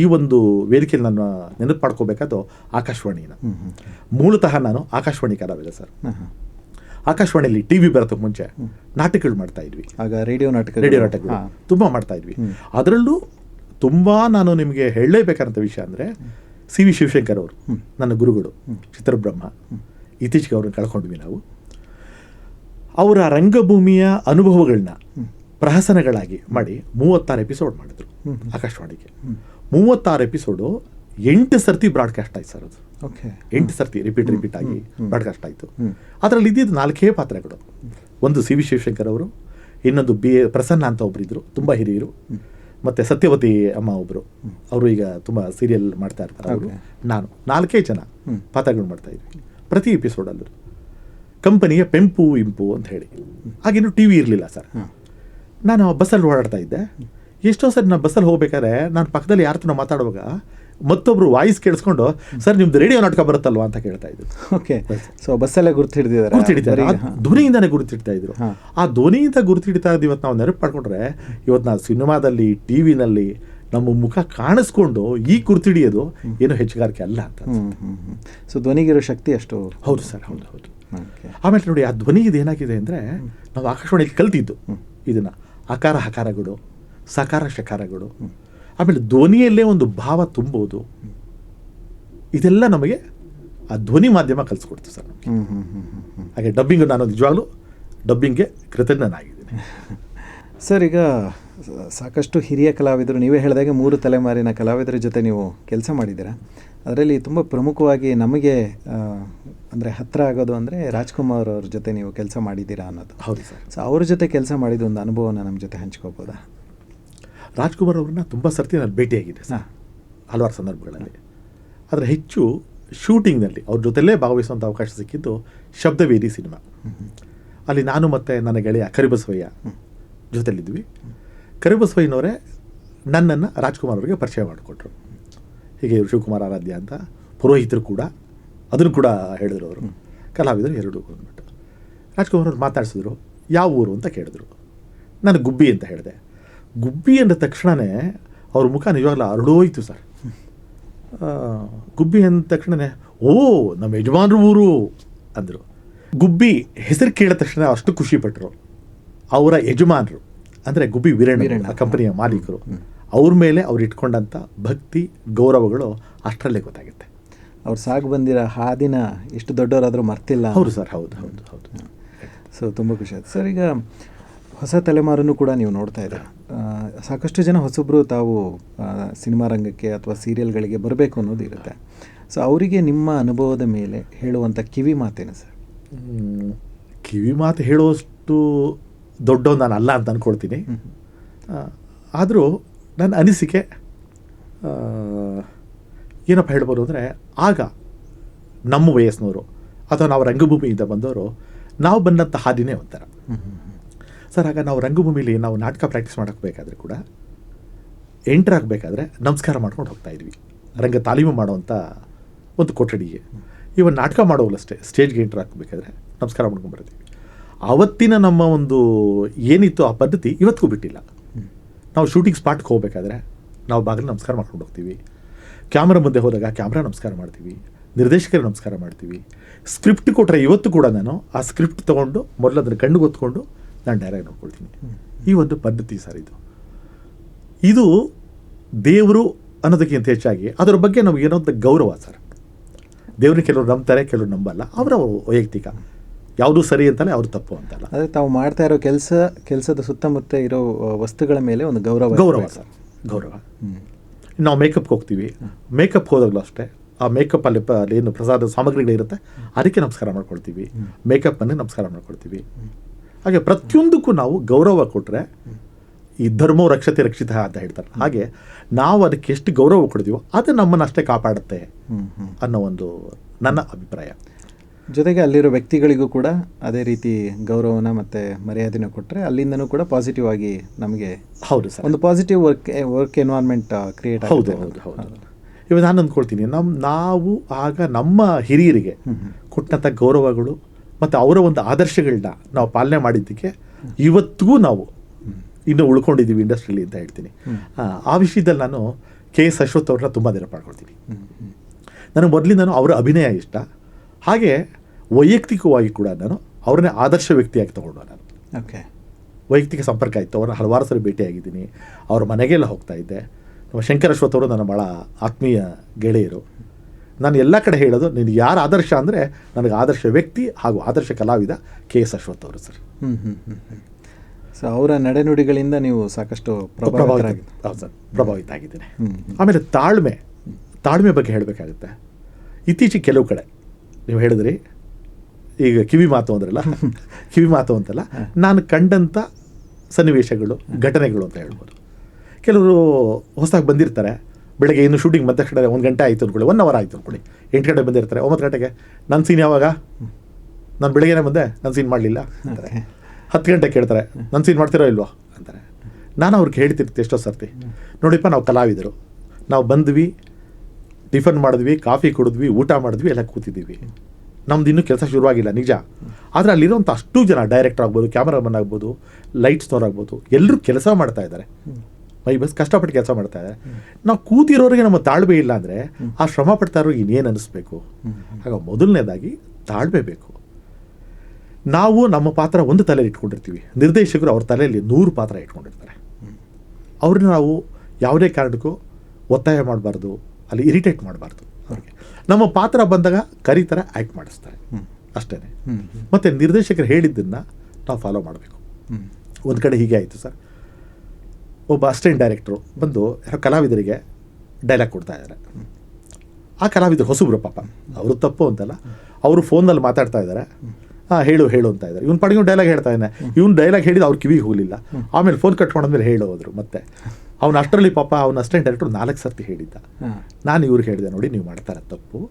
ಈ ಒಂದು ವೇದಿಕೆಯಲ್ಲಿ ನಾನು ನೆನಪು ಮಾಡ್ಕೋಬೇಕಾದ್ದು ಆಕಾಶವಾಣಿನ. ಮೂಲತಃ ನಾನು ಆಕಾಶವಾಣಿ ಕಲಾವಿದ ಸರ್. ಆಕಾಶವಾಣಿಯಲ್ಲಿ ಟಿ ವಿ ಬರೋದಕ್ಕೆ ಮುಂಚೆ ನಾಟಕಗಳು ಮಾಡ್ತಾ ಇದ್ವಿ. ಆಗ ರೇಡಿಯೋ ನಾಟಕ ರೇಡಿಯೋ ನಾಟಕಗಳು. ತುಂಬ ಮಾಡ್ತಾ ಇದ್ವಿ. ಅದರಲ್ಲೂ ತುಂಬ ನಾನು ನಿಮಗೆ ಹೇಳಲೇಬೇಕಾದಂಥ ವಿಷಯ ಅಂದರೆ ಸಿ ವಿ ಶಿವಶಂಕರ್ ಅವರು ನನ್ನ ಗುರುಗಳು ಚಿತ್ರಬ್ರಹ್ಮ ಇತ್ತೀಚೆಗೆ ಅವ್ರನ್ನ ಕಳ್ಕೊಂಡ್ವಿ ನಾವು. ಅವರ ರಂಗಭೂಮಿಯ ಅನುಭವಗಳನ್ನ ಪ್ರಹಸನಗಳಾಗಿ ಮಾಡಿ ಮೂವತ್ತಾರು ಎಪಿಸೋಡ್ ಮಾಡಿದ್ರು ಆಕಾಶವಾಣಿಗೆ. ಮೂವತ್ತಾರು ಎಪಿಸೋಡು ಎಂಟು ಸರ್ತಿ ಬ್ರಾಡ್ಕಾಸ್ಟ್ ಆಯ್ತು ಸರ್ ಅದು. ಓಕೆ. ಎಂಟು ಸರ್ತಿ ರಿಪೀಟ್ ರಿಪೀಟ್ ಆಗಿ ಬ್ರಾಡ್ಕಾಸ್ಟ್ ಆಯಿತು. ಅದರಲ್ಲಿ ಇದ್ದಿದ್ದು ನಾಲ್ಕೇ ಪಾತ್ರಗಳು. ಒಂದು ಸಿ ವಿ ಶಿವಶಂಕರ್ ಅವರು ಇನ್ನೊಂದು ಬಿ ಎ ಪ್ರಸನ್ನ ಅಂತ ಒಬ್ಬರಿದ್ದರು ತುಂಬ ಹಿರಿಯರು. ಮತ್ತು ಸತ್ಯವತಿ ಅಮ್ಮ ಒಬ್ಬರು ಅವರು ಈಗ ತುಂಬ ಸೀರಿಯಲ್ ಮಾಡ್ತಾ ಇರ್ತಾರೆ ಅವರು. ನಾನು ನಾಲ್ಕೇ ಜನ. ಪಾತ್ರಗಳು ಮಾಡ್ತಾ ಇದ್ವಿ ಪ್ರತಿ ಎಪಿಸೋಡಲ್ಲೂ ಕಂಪನಿಯ ಪೆಂಪು ಇಂಪು ಅಂತ ಹೇಳಿ. ಹಾಗೇನು ಟಿ ವಿ ಇರಲಿಲ್ಲ ಸರ್. ನಾನು ಬಸ್ಸಲ್ಲಿ ಓಡಾಡ್ತಾ ಇದ್ದೆ. ಎಷ್ಟೋ ಸರಿ ನಾನು ಬಸ್ಸಲ್ಲಿ ಹೋಗ್ಬೇಕಾದ್ರೆ ನಾನು ಪಕ್ಕದಲ್ಲಿ ಯಾರತ್ರ ಮಾತಾಡುವಾಗ ಮತ್ತೊಬ್ರು ವಾಯ್ಸ್ ಕೇಳಿಸ್ಕೊಂಡು ಸರ್ ನಿಮ್ದು ರೇಡಿಯೋ ನಾಟಕ ಬರುತ್ತಲ್ವಾ? ಅಂತ ಕೇಳ್ತಾ ಇದ್ರು. ಓಕೆ ಸೊ ಬಸ್ಸಲ್ಲೇ ಗುರುತು ಹಿಡಿದಿದ್ದಾರೆ. ಗುರುತಿಡಿತಾರೆ ಧ್ವನಿಯಿಂದಾನೇ ಗುರುತಿಡ್ತಾ ಇದ್ರು. ಆ ಧ್ವನಿಯಿಂದ ಗುರುತಿಡ್ತಾ ಇದ್ದು ಇವತ್ತು ನಾವು ನೆನಪು ಮಾಡ್ಕೊಂಡ್ರೆ ಇವತ್ತು ನಾವು ಸಿನಿಮಾದಲ್ಲಿ ಟಿ ವಿನಲ್ಲಿ ನಮ್ಮ ಮುಖ ಕಾಣಿಸ್ಕೊಂಡು ಈ ಗುರುತಿಡಿಯೋದು ಏನು ಹೆಚ್ಚುಗಾರಿಕೆ ಅಲ್ಲ ಅಂತ ಸೊ ಧ್ವನಿಗಿರೋ ಶಕ್ತಿ ಅಷ್ಟು ಹೌದು ಸರ್ ಹೌದು ಹೌದು. ಆಮೇಲೆ ನೋಡಿ ಆ ಧ್ವನಿ ಇದು ಏನಾಗಿದೆ ಅಂದರೆ ನಾವು ಆಕಾಶವಾಣಿಯಲ್ಲಿ ಕಲ್ತಿದ್ದು ಇದನ್ನು. ಅಕಾರ ಹಕಾರಗಳು ಸಕಾರ ಶಕಾರಗಳು. ಆಮೇಲೆ ಧ್ವನಿಯಲ್ಲೇ ಒಂದು ಭಾವ ತುಂಬೋದು. ಇದೆಲ್ಲ ನಮಗೆ ಆ ಧ್ವನಿ ಮಾಧ್ಯಮ ಕಲಿಸ್ಕೊಡ್ತು ಸರ್ ನಮಗೆ. ಹ್ಞೂ ಹ್ಞೂ ಹ್ಞೂ ಹ್ಞೂ ಹ್ಞೂ ಹಾಗೆ ಡಬ್ಬಿಂಗ್ ನಾನು ನಿಜವಾಗ್ಲೂ ಡಬ್ಬಿಂಗ್ಗೆ ಕೃತಜ್ಞನಾಗಿದ್ದೀನಿ. ಸರ್ ಈಗ ಸಾಕಷ್ಟು ಹಿರಿಯ ಕಲಾವಿದರು ನೀವೇ ಹೇಳಿದಾಗೆ ಮೂರು ತಲೆಮಾರಿನ ಕಲಾವಿದರ ಜೊತೆ ನೀವು ಕೆಲಸ ಮಾಡಿದ್ದೀರಾ. ಅದರಲ್ಲಿ ತುಂಬ ಪ್ರಮುಖವಾಗಿ ನಮಗೆ ಅಂದರೆ ಹತ್ತಿರ ಆಗೋದು ಅಂದರೆ ರಾಜ್ಕುಮಾರ್ ಅವ್ರ ಜೊತೆ ನೀವು ಕೆಲಸ ಮಾಡಿದ್ದೀರಾ ಅನ್ನೋದು. ಹೌದು ಸರ್. ಸೊ ಅವ್ರ ಜೊತೆ ಕೆಲಸ ಮಾಡಿದ ಒಂದು ಅನುಭವನ ನಮ್ಮ ಜೊತೆ ಹಂಚ್ಕೋಬೋದಾ? ರಾಜ್ಕುಮಾರ್ ಅವ್ರನ್ನ ತುಂಬ ಸರ್ತಿ ನಾನು ಭೇಟಿಯಾಗಿದ್ದೆ ಸರ್. ಹಲವಾರು ಸಂದರ್ಭಗಳಲ್ಲಿ. ಆದರೆ ಹೆಚ್ಚು ಶೂಟಿಂಗ್ನಲ್ಲಿ ಅವ್ರ ಜೊತೆಲೇ ಭಾಗವಹಿಸುವಂಥ ಅವಕಾಶ ಸಿಕ್ಕಿದ್ದು ಶಬ್ದವೇದಿ ಸಿನಿಮಾ. ಅಲ್ಲಿ ನಾನು ಮತ್ತು ನನ್ನ ಗೆಳೆಯ ಕರಿಬಸವಯ್ಯ ಜೊತೆಲಿದ್ವಿ. ಕರಿಬಸವಯ್ಯನವರೇ ನನ್ನನ್ನು ರಾಜ್ಕುಮಾರ್ ಅವರಿಗೆ ಪರಿಚಯ ಮಾಡಿಕೊಟ್ರು. ಹೀಗೆ ಇವ್ರು ಶಿವಕುಮಾರ್ ಆರಾಧ್ಯ ಅಂತ ಪುರೋಹಿತರು ಕೂಡ ಅದನ್ನು ಕೂಡ ಹೇಳಿದ್ರು ಅವರು. ಕಲಾವಿದರು ಎರಡು ಅಂದ್ಬಿಟ್ಟು ರಾಜ್ಕುಮಾರ್ ಅವರು ಮಾತಾಡಿಸಿದ್ರು ಯಾವ ಊರು? ಅಂತ ಕೇಳಿದ್ರು. ನಾನು ಗುಬ್ಬಿ ಅಂತ ಹೇಳಿದೆ. ಗುಬ್ಬಿ ಅಂದ ತಕ್ಷಣವೇ ಅವ್ರ ಮುಖ ನಿಜವಾಗ್ಲೂ ಅರಳೋಯ್ತು ಸರ್. ಗುಬ್ಬಿ ಅಂದ ತಕ್ಷಣವೇ ಓ ನಮ್ಮ ಯಜಮಾನ್ರ ಊರು ಅಂದರು. ಗುಬ್ಬಿ ಹೆಸರು ಕೇಳಿದ ತಕ್ಷಣ ಅಷ್ಟು ಖುಷಿ ಪಟ್ಟರು ಅವರ ಯಜಮಾನರು ಅಂದರೆ ಗುಬ್ಬಿ ವೀರಣ್ಣ. ಆ ಕಂಪನಿಯ ಮಾಲೀಕರು ಅವ್ರ ಮೇಲೆ ಅವ್ರು ಇಟ್ಕೊಂಡಂಥ ಭಕ್ತಿ ಗೌರವಗಳು ಅಷ್ಟರಲ್ಲೇ ಗೊತ್ತಾಗುತ್ತೆ. ಅವ್ರು ಸಾಕು ಬಂದಿರೋ ಹಾದಿನ ಎಷ್ಟು ದೊಡ್ಡವರಾದರೂ ಮರ್ತಿಲ್ಲ. ಹೌದು ಸರ್ ಹೌದು ಹೌದು ಹೌದು. ಸೊ ತುಂಬ ಖುಷಿ ಆಯ್ತು. ಸರ್ ಈಗ ಹೊಸ ತಲೆಮಾರನ್ನು ಕೂಡ ನೀವು ನೋಡ್ತಾ ಇದ್ದೀರಾ? ಸಾಕಷ್ಟು ಜನ ಹೊಸಬ್ರು ತಾವು ಸಿನಿಮಾ ರಂಗಕ್ಕೆ ಅಥವಾ ಸೀರಿಯಲ್ಗಳಿಗೆ ಬರಬೇಕು ಅನ್ನೋದು ಇರುತ್ತೆ. ಸೊ ಅವರಿಗೆ ನಿಮ್ಮ ಅನುಭವದ ಮೇಲೆ ಹೇಳುವಂಥ ಕಿವಿ ಮಾತೇನು ಸರ್? ಕಿವಿ ಮಾತು ಹೇಳುವಷ್ಟು ದೊಡ್ಡ ನಾನು ಅಲ್ಲ ಅಂತ ಅಂದ್ಕೊಳ್ತೀನಿ ಆದರೂ ನನ್ನ ಅನಿಸಿಕೆ ಏನಪ್ಪ ಹೇಳ್ಬೋದು ಅಂದರೆ ಆಗ ನಮ್ಮ ವಯಸ್ಸಿನವರು ಅಥವಾ ನಾವು ರಂಗಭೂಮಿಯಿಂದ ಬಂದವರು ನಾವು ಬಂದಂಥ ಹಾದಿನೇ ಒಂಥರ. ಸರ್, ಆಗ ನಾವು ರಂಗಭೂಮಿಲಿ ನಾವು ನಾಟಕ ಪ್ರಾಕ್ಟೀಸ್ ಮಾಡೋಕ್ಕೆ ಕೂಡ ಎಂಟ್ರ್ ಆಗಬೇಕಾದ್ರೆ ನಮಸ್ಕಾರ ಮಾಡ್ಕೊಂಡು ಹೋಗ್ತಾ ಇದ್ವಿ. ರಂಗ ತಾಲೀಮು ಮಾಡುವಂಥ ಒಂದು ಕೊಠಡಿಗೆ ಇವನ್ ನಾಟಕ ಮಾಡೋವಲ್ಲಷ್ಟೇ ಸ್ಟೇಜ್ಗೆ ಎಂಟ್ರ್ ಹಾಕಬೇಕಾದ್ರೆ ನಮಸ್ಕಾರ ಮಾಡ್ಕೊಂಡು ಬರ್ತೀವಿ ಆವತ್ತಿನ ನಮ್ಮ ಒಂದು ಏನಿತ್ತು ಆ ಪದ್ಧತಿ ಇವತ್ತಿಗೂ ಬಿಟ್ಟಿಲ್ಲ. ನಾವು ಶೂಟಿಂಗ್ ಸ್ಪಾಟ್ಗೆ ಹೋಗಬೇಕಾದ್ರೆ ನಾವು ಬಾಗಿಲು ನಮಸ್ಕಾರ ಮಾಡ್ಕೊಂಡು ಹೋಗ್ತೀವಿ. ಕ್ಯಾಮ್ರಾ ಮುಂದೆ ಹೋದಾಗ ಕ್ಯಾಮ್ರಾ ನಮಸ್ಕಾರ ಮಾಡ್ತೀವಿ. ನಿರ್ದೇಶಕರಿಗೆ ನಮಸ್ಕಾರ ಮಾಡ್ತೀವಿ. ಸ್ಕ್ರಿಪ್ಟ್ ಕೊಟ್ಟರೆ ಇವತ್ತು ಕೂಡ ನಾನು ಆ ಸ್ಕ್ರಿಪ್ಟ್ ತೊಗೊಂಡು ಮೊದಲು ಅದನ್ನು ಕಣ್ಣು ಹೊತ್ಕೊಂಡು ನಾನು ಡೈರೆಕ್ಟ್ ನೋಡ್ಕೊಳ್ತೀನಿ. ಈ ಒಂದು ಪದ್ಧತಿ ಸರ್ ಇದು. ಇದು ದೇವರು ಅನ್ನೋದಕ್ಕಿಂತ ಹೆಚ್ಚಾಗಿ ಅದರ ಬಗ್ಗೆ ನಮಗೆ ಏನೋ ಒಂದು ಗೌರವ ಸರ್. ದೇವ್ರನ್ನ ಕೆಲವರು ನಂಬ್ತಾರೆ ಕೆಲವರು ನಂಬಲ್ಲ. ಅವರ ವೈಯಕ್ತಿಕ. ಯಾವುದು ಸರಿ ಅಂತಲೇ ಅವ್ರು ತಪ್ಪು ಅಂತಲ್ಲ. ಅದೇ ತಾವು ಮಾಡ್ತಾ ಇರೋ ಕೆಲಸ ಕೆಲಸದ ಸುತ್ತಮುತ್ತ ಇರೋ ವಸ್ತುಗಳ ಮೇಲೆ ಒಂದು ಗೌರವ ಗೌರವ ಸರ್. ಗೌರವ. ನಾವು ಮೇಕಪ್ಗೆ ಹೋಗ್ತೀವಿ. ಮೇಕಪ್ ಹೋದಾಗಲೂ ಅಷ್ಟೇ ಆ ಮೇಕಪ್ ಅಲ್ಲಿ ಏನು ಪ್ರಸಾದ ಸಾಮಗ್ರಿಗಳಿರುತ್ತೆ ಅದಕ್ಕೆ ನಮಸ್ಕಾರ ಮಾಡ್ಕೊಳ್ತೀವಿ. ಮೇಕಪ್ಪನ್ನು ನಮಸ್ಕಾರ ಮಾಡ್ಕೊಳ್ತೀವಿ. ಹಾಗೆ ಪ್ರತಿಯೊಂದಕ್ಕೂ ನಾವು ಗೌರವ ಕೊಟ್ಟರೆ ಈ ಧರ್ಮವು ರಕ್ಷತೆ ರಕ್ಷಿತ ಅಂತ ಹೇಳ್ತಾರೆ. ಹಾಗೆ ನಾವು ಅದಕ್ಕೆ ಎಷ್ಟು ಗೌರವ ಕೊಡ್ತೀವೋ ಅದು ನಮ್ಮನ್ನು ಅಷ್ಟೇ ಕಾಪಾಡುತ್ತೆ ಅನ್ನೋ ಒಂದು ನನ್ನ ಅಭಿಪ್ರಾಯ. ಜೊತೆಗೆ ಅಲ್ಲಿರೋ ವ್ಯಕ್ತಿಗಳಿಗೂ ಕೂಡ ಅದೇ ರೀತಿ ಗೌರವನ ಮತ್ತು ಮರ್ಯಾದೆನ ಕೊಟ್ಟರೆ ಅಲ್ಲಿಂದನೂ ಕೂಡ ಪಾಸಿಟಿವ್ ಆಗಿ ನಮಗೆ ಹೌದು ಸರ್. ಒಂದು positive work work environment create ಹೌದು ಹೌದು ಹೌದು. ಇವಾಗ ನಾನು ಅಂದ್ಕೊಳ್ತೀನಿ ನಮ್ಮ ನಾವು ಆಗ ನಮ್ಮ ಹಿರಿಯರಿಗೆ ಕೊಟ್ಟಂಥ ಗೌರವಗಳು ಮತ್ತು ಅವರ ಒಂದು ಆದರ್ಶಗಳನ್ನ ನಾವು ಪಾಲನೆ ಮಾಡಿದ್ದಕ್ಕೆ ಇವತ್ತಿಗೂ ನಾವು ಇನ್ನೂ ಉಳ್ಕೊಂಡಿದ್ದೀವಿ ಇಂಡಸ್ಟ್ರಿಯಲ್ಲಿ ಅಂತ ಹೇಳ್ತೀನಿ. ಆ, ವಿಷಯದಲ್ಲಿ ನಾನು ಕೆ ಎಸ್ ಅಶ್ವಥ್ ಅವ್ರನ್ನ ತುಂಬ ದಿನ ಪಡ್ಕೊಳ್ತೀನಿ ನನಗೆ ಮೊದಲಿಂದನೂ ಅವರ ಅಭಿನಯ ಇಷ್ಟ. ಹಾಗೆ ವೈಯಕ್ತಿಕವಾಗಿ ಕೂಡ ನಾನು ಅವ್ರನ್ನೇ ಆದರ್ಶ ವ್ಯಕ್ತಿಯಾಗಿ ತಗೊಂಡು ನಾನು. ಓಕೆ. ವೈಯಕ್ತಿಕ ಸಂಪರ್ಕ ಇತ್ತು ಅವ್ರನ್ನ ಹಲವಾರು ಸಲ ಭೇಟಿಯಾಗಿದ್ದೀನಿ. ಅವ್ರ ಮನೆಗೆಲ್ಲ ಹೋಗ್ತಾ ಇದ್ದೆ. ನಮ್ಮ ಶಂಕರ್ ಅಶ್ವಥ್ ಅವರು ನನ್ನ ಭಾಳ ಆತ್ಮೀಯ ಗೆಳೆಯರು. ನಾನು ಎಲ್ಲ ಕಡೆ ಹೇಳೋದು ನೀನು ಯಾರು ಆದರ್ಶ ಅಂದರೆ ನನಗೆ ಆದರ್ಶ ವ್ಯಕ್ತಿ ಹಾಗೂ ಆದರ್ಶ ಕಲಾವಿದ ಕೆ ಎಸ್ ಅಶ್ವಥ್ ಅವರು ಸರ್. ಹ್ಞೂ ಹ್ಞೂ ಹ್ಞೂ ಹ್ಞೂ ಸೊ ಅವರ ನಡೆನುಡಿಗಳಿಂದ ನೀವು ಸಾಕಷ್ಟು ಪ್ರಭಾವಿತ ಹೌದು ಸರ್ ಪ್ರಭಾವಿತ ಆಗಿದ್ದೇನೆ. ಆಮೇಲೆ ತಾಳ್ಮೆ ತಾಳ್ಮೆ ಬಗ್ಗೆ ಹೇಳಬೇಕಾಗುತ್ತೆ. ಇತ್ತೀಚೆಗೆ ಕೆಲವು ಕಡೆ ನೀವು ಹೇಳಿದ್ರಿ ಈಗ ಕಿವಿ ಮಾತು ಅಂದ್ರಲ್ಲ ಕಿವಿ ಮಾತು ಅಂತಲ್ಲ ನಾನು ಕಂಡಂಥ ಸನ್ನಿವೇಶಗಳು ಘಟನೆಗಳು ಅಂತ ಹೇಳ್ಬೋದು. ಕೆಲವರು ಹೊಸದಾಗಿ ಬಂದಿರ್ತಾರೆ ಬೆಳಗ್ಗೆ ಇನ್ನು ಶೂಟಿಂಗ್ ಬಂದ ತಕ್ಷಣ ಒಂದು ಗಂಟೆ ಆಯಿತು ಅಂದ್ಕೊಳ್ಳಿ ಒನ್ ಅವರ್ ಆಯಿತು ಅಂದ್ಕೊಳ್ಳಿ. ಎಂಟು ಗಂಟೆ ಬಂದಿರ್ತಾರೆ ಒಂಬತ್ತು ಗಂಟೆಗೆ. ನನ್ನ ಸೀನ್ ಯಾವಾಗ? ನಾನು ಬೆಳಗ್ಗೆನೇ ಬಂದೆ ನನ್ನ ಸೀನ್ ಮಾಡಲಿಲ್ಲ ಅಂತಾರೆ. ಹತ್ತು ಗಂಟೆ ಕೇಳ್ತಾರೆ ನನ್ನ ಸೀನ್ ಮಾಡ್ತಿರೋ ಇಲ್ವೋ ಅಂತಾರೆ. ನಾನು ಅವ್ರಿಗೆ ಹೇಳ್ತಿರ್ತೀನಿ ಎಷ್ಟೋ ಸರ್ತಿ. ನೋಡಿಪ್ಪ ನಾವು ಕಲಾವಿದರು. ನಾವು ಬಂದ್ವಿ ಟಿಫನ್ ಮಾಡಿದ್ವಿ ಕಾಫಿ ಕುಡಿದ್ವಿ ಊಟ ಮಾಡಿದ್ವಿ ಎಲ್ಲ ಕೂತಿದ್ದೀವಿ. ನಮ್ದು ಇನ್ನೂ ಕೆಲಸ ಶುರುವಾಗಿಲ್ಲ ನಿಜ. ಆದರೆ ಅಲ್ಲಿರೋಂಥ ಅಷ್ಟು ಜನ ಡೈರೆಕ್ಟರ್ ಆಗ್ಬೋದು ಕ್ಯಾಮ್ರಾಮನ್ ಆಗ್ಬೋದು ಲೈಟ್ಸ್ನವ್ರು ಆಗ್ಬೋದು ಎಲ್ಲರೂ ಕೆಲಸ ಮಾಡ್ತಾ ಇದ್ದಾರೆ. ಮೈ ಬಸ್ ಕಷ್ಟಪಟ್ಟು ಕೆಲಸ ಮಾಡ್ತಾ ಇದ್ದಾರೆ ನಾವು ಕೂತಿರೋರಿಗೆ ನಮ್ಮ ತಾಳ್ಮೆ ಇಲ್ಲ ಅಂದರೆ ಆ ಶ್ರಮ ಪಡ್ತಾ ಇರೋ ಇನ್ನೇನು ಅನ್ನಿಸ್ಬೇಕು ಆಗ ಮೊದಲನೇದಾಗಿ ತಾಳ್ಮೆ ಬೇಕು. ನಾವು ನಮ್ಮ ಪಾತ್ರ ಒಂದು ತಲೆಯಲ್ಲಿ ಇಟ್ಕೊಂಡಿರ್ತೀವಿ. ನಿರ್ದೇಶಕರು ಅವ್ರ ತಲೆಯಲ್ಲಿ ನೂರು ಪಾತ್ರ ಇಟ್ಕೊಂಡಿರ್ತಾರೆ. ಅವ್ರನ್ನ ನಾವು ಯಾವುದೇ ಕಾರಣಕ್ಕೂ ಒತ್ತಾಯ ಮಾಡಬಾರ್ದು ಅಲ್ಲಿ ಇರಿಟೇಟ್ ಮಾಡಬಾರ್ದು ಅವ್ರಿಗೆ. ನಮ್ಮ ಪಾತ್ರ ಬಂದಾಗ ಕರೀತಾರೆ ಆ್ಯಕ್ಟ್ ಮಾಡಿಸ್ತಾರೆ. ಅಷ್ಟೇ. ಮತ್ತು ನಿರ್ದೇಶಕರು ಹೇಳಿದ್ದನ್ನು ನಾವು ಫಾಲೋ ಮಾಡಬೇಕು. ಒಂದು ಕಡೆ ಹೀಗೆ ಆಯಿತು ಸರ್. ಒಬ್ಬ ಅಸಿಸ್ಟೆಂಟ್ ಡೈರೆಕ್ಟ್ರು ಬಂದು ಯಾರೋ ಕಲಾವಿದರಿಗೆ ಡೈಲಾಗ್ ಕೊಡ್ತಾ ಇದ್ದಾರೆ. ಆ ಕಲಾವಿದರು ಹೊಸಬ್ರು ಪಾಪ. ಅವರು ತಪ್ಪು ಅಂತಲ್ಲ. ಅವರು ಫೋನಲ್ಲಿ ಮಾತಾಡ್ತಾ ಇದ್ದಾರೆ. ಹಾಂ ಹೇಳು ಹೇಳು ಅಂತ ಇದ್ದಾರೆ. ಇವ್ನು ಪಡೆಗೆ ಡೈಲಾಗ್ ಹೇಳ್ತಾ ಇದ್ದಾನೆ. ಇವ್ನು ಡೈಲಾಗ್ ಹೇಳಿದ ಅವ್ರ ಕಿವಿಗೆ ಹೋಗಲಿಲ್ಲ. ಆಮೇಲೆ ಫೋನ್ ಕಟ್ ಮಾಡಿದ್ಮೇಲೆ ಹೇಳು ಹೋದ್ರು ಮತ್ತೆ. ಅವ್ನು ಅಷ್ಟರಲ್ಲಿ ಪಾಪ ಅವ್ನ ಅಸ್ಟೆಂಟ್ ಡೈರೆಕ್ಟ್ರು ನಾಲ್ಕು ಸರ್ತಿ ಹೇಳಿದ್ದ. ನಾನು ಇವ್ರಿಗೆ ಹೇಳಿದೆ ನೋಡಿ ನೀವು ಮಾಡ್ತಾರೆ ತಪ್ಪು.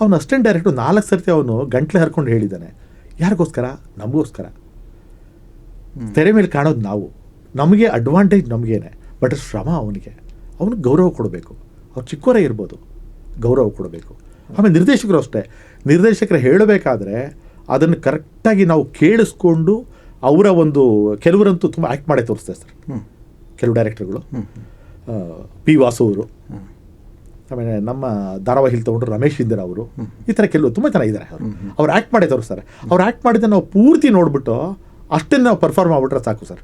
ಅವ್ನು ಅಸ್ಟೆಂಟ್ ಡೈರೆಕ್ಟ್ರು ನಾಲ್ಕು ಸರ್ತಿ ಅವನು ಗಂಟ್ಲೆ ಹರ್ಕೊಂಡು ಹೇಳಿದ್ದಾನೆ. ಯಾರಿಗೋಸ್ಕರ? ನಮಗೋಸ್ಕರ. ತೆರೆ ಮೇಲೆ ಕಾಣೋದು ನಾವು. ನಮಗೆ ಅಡ್ವಾಂಟೇಜ್ ನಮಗೇನೆ ಬಟ್ ಶ್ರಮ ಅವನಿಗೆ. ಅವನಿಗೆ ಗೌರವ ಕೊಡಬೇಕು. ಅವ್ರು ಚಿಕ್ಕವರೇ ಇರ್ಬೋದು ಗೌರವ ಕೊಡಬೇಕು. ಆಮೇಲೆ ನಿರ್ದೇಶಕರು ಅಷ್ಟೇ. ನಿರ್ದೇಶಕರು ಹೇಳಬೇಕಾದ್ರೆ ಅದನ್ನು ಕರೆಕ್ಟಾಗಿ ನಾವು ಕೇಳಿಸ್ಕೊಂಡು ಅವರ ಒಂದು ಕೆಲವರಂತೂ ತುಂಬ ಆ್ಯಕ್ಟ್ ಮಾಡೇ ತೋರಿಸ್ತಾರೆ ಸರ್. ಕೆಲವು ಡೈರೆಕ್ಟರ್ಗಳು. ಪಿ ವಾಸು ಅವರು. ಆಮೇಲೆ ನಮ್ಮ ಧಾರಾವಾಹಿ ತಗೊಂಡ್ರು ರಮೇಶ್ ಇಂದಿರ ಅವರು. ಈ ಥರ ಕೆಲವು ತುಂಬ ಚೆನ್ನಾಗಿದ್ದಾರೆ ಅವರು. ಅವ್ರು ಆ್ಯಕ್ಟ್ ಮಾಡೇ ತೋರಿಸ್ತಾರೆ. ಅವ್ರು ಆ್ಯಕ್ಟ್ ಮಾಡಿದ್ರೆ ನಾವು ಪೂರ್ತಿ ನೋಡಿಬಿಟ್ಟು ಅಷ್ಟನ್ನು ನಾವು ಪರ್ಫಾರ್ಮ್ ಮಾಡ್ಬಿಟ್ರೆ ಸಾಕು ಸರ್.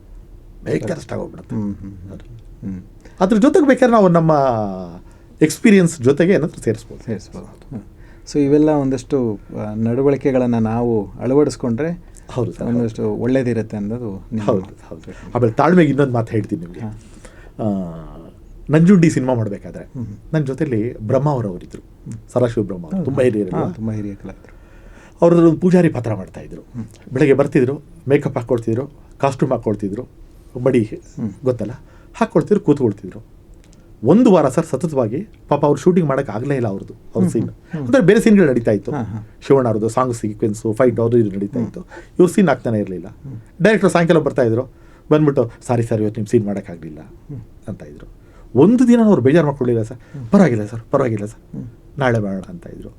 ಹ್ಮ್. ಹ್ಮ್. ಅದ್ರ ಜೊತೆಗೆ ಬೇಕಾದ್ರೆ ನಾವು ನಮ್ಮ ಎಕ್ಸ್ಪೀರಿಯನ್ಸ್ ಜೊತೆಗೆ ಏನಾದರೂ ಸೇರಿಸ್ಬೋದು. ಸೇರಿಸ್ಬೋದು. ಸೊ ಇವೆಲ್ಲ ಒಂದಷ್ಟು ನಡವಳಿಕೆಗಳನ್ನು ನಾವು ಅಳವಡಿಸ್ಕೊಂಡ್ರೆ ಹೌದು ಒಂದಷ್ಟು ಒಳ್ಳೇದಿರುತ್ತೆ ಅನ್ನೋದು ಹೌದು ಹೌದು. ಆಮೇಲೆ ತಾಳ್ಮೆಗೆ ಇನ್ನೊಂದು ಮಾತು ಹೇಳ್ತೀನಿ ನಿಮಗೆ. ನಂಜುಂಡಿ ಸಿನಿಮಾ ಮಾಡಬೇಕಾದ್ರೆ ನನ್ನ ಜೊತೆಲಿ ಬ್ರಹ್ಮ ಅವರವರಿದ್ದರು ಸದಾಶಿವ ಬ್ರಹ್ಮ ಅವರು ತುಂಬ ಹಿರಿಯ ತುಂಬ ಹಿರಿಯ ಕಲಾವಿದರು. ಅವ್ರದ್ದು ಪೂಜಾರಿ ಪಾತ್ರ ಮಾಡ್ತಾಯಿದ್ರು ಬೆಳಗ್ಗೆ ಬರ್ತಿದ್ರು ಮೇಕಪ್ ಹಾಕ್ಕೊಳ್ತಿದ್ರು ಕಾಸ್ಟ್ಯೂಮ್ ಹಾಕ್ಕೊಳ್ತಿದ್ರು ಬಡಿ ಗೊತ್ತಲ್ಲ? ಹಾಕ್ಕೊಳ್ತಿದ್ರು ಕೂತ್ಕೊಳ್ತಿದ್ರು. ಒಂದು ವಾರ ಸರ್ ಸತತವಾಗಿ ಪಾಪ ಅವ್ರು ಶೂಟಿಂಗ್ ಮಾಡೋಕೆ ಆಗಲೇ ಇಲ್ಲ ಅವ್ರದ್ದು ಅವ್ರ ಸೀನ್ ಅಂದರೆ ಬೇರೆ ಸೀನ್ಗಳು ನಡೀತಾ ಇತ್ತು. ಶಿವಣ್ಣ ಅವ್ರದ್ದು ಸಾಂಗ್ ಸೀಕ್ವೆನ್ಸು ಫೈಟ್ ಅದು ಇದು ನಡೀತಾ ಇತ್ತು. ಇವ್ರು ಸೀನ್ ಆಗ್ತಾನೆ ಇರಲಿಲ್ಲ. ಡೈರೆಕ್ಟರ್ ಸಾಯಂಕಾಲ ಬರ್ತಾ ಇದ್ರು. ಬಂದ್ಬಿಟ್ಟು ಸಾರಿ ಸರ್ ಇವತ್ತು ನಿಮ್ಮ ಸೀನ್ ಮಾಡೋಕ್ಕಾಗಲಿಲ್ಲ ಅಂತ ಇದ್ರು. ಒಂದು ದಿನ ಅವ್ರು ಬೇಜಾರು ಮಾಡ್ಕೊಳ್ಳಿಲ್ಲ ಸರ್. ಪರವಾಗಿಲ್ಲ ಸರ್ ಪರವಾಗಿಲ್ಲ ಸರ್. ನಾಳೆ ಮಾಡೋಣ ಅಂತ ಇದ್ರು.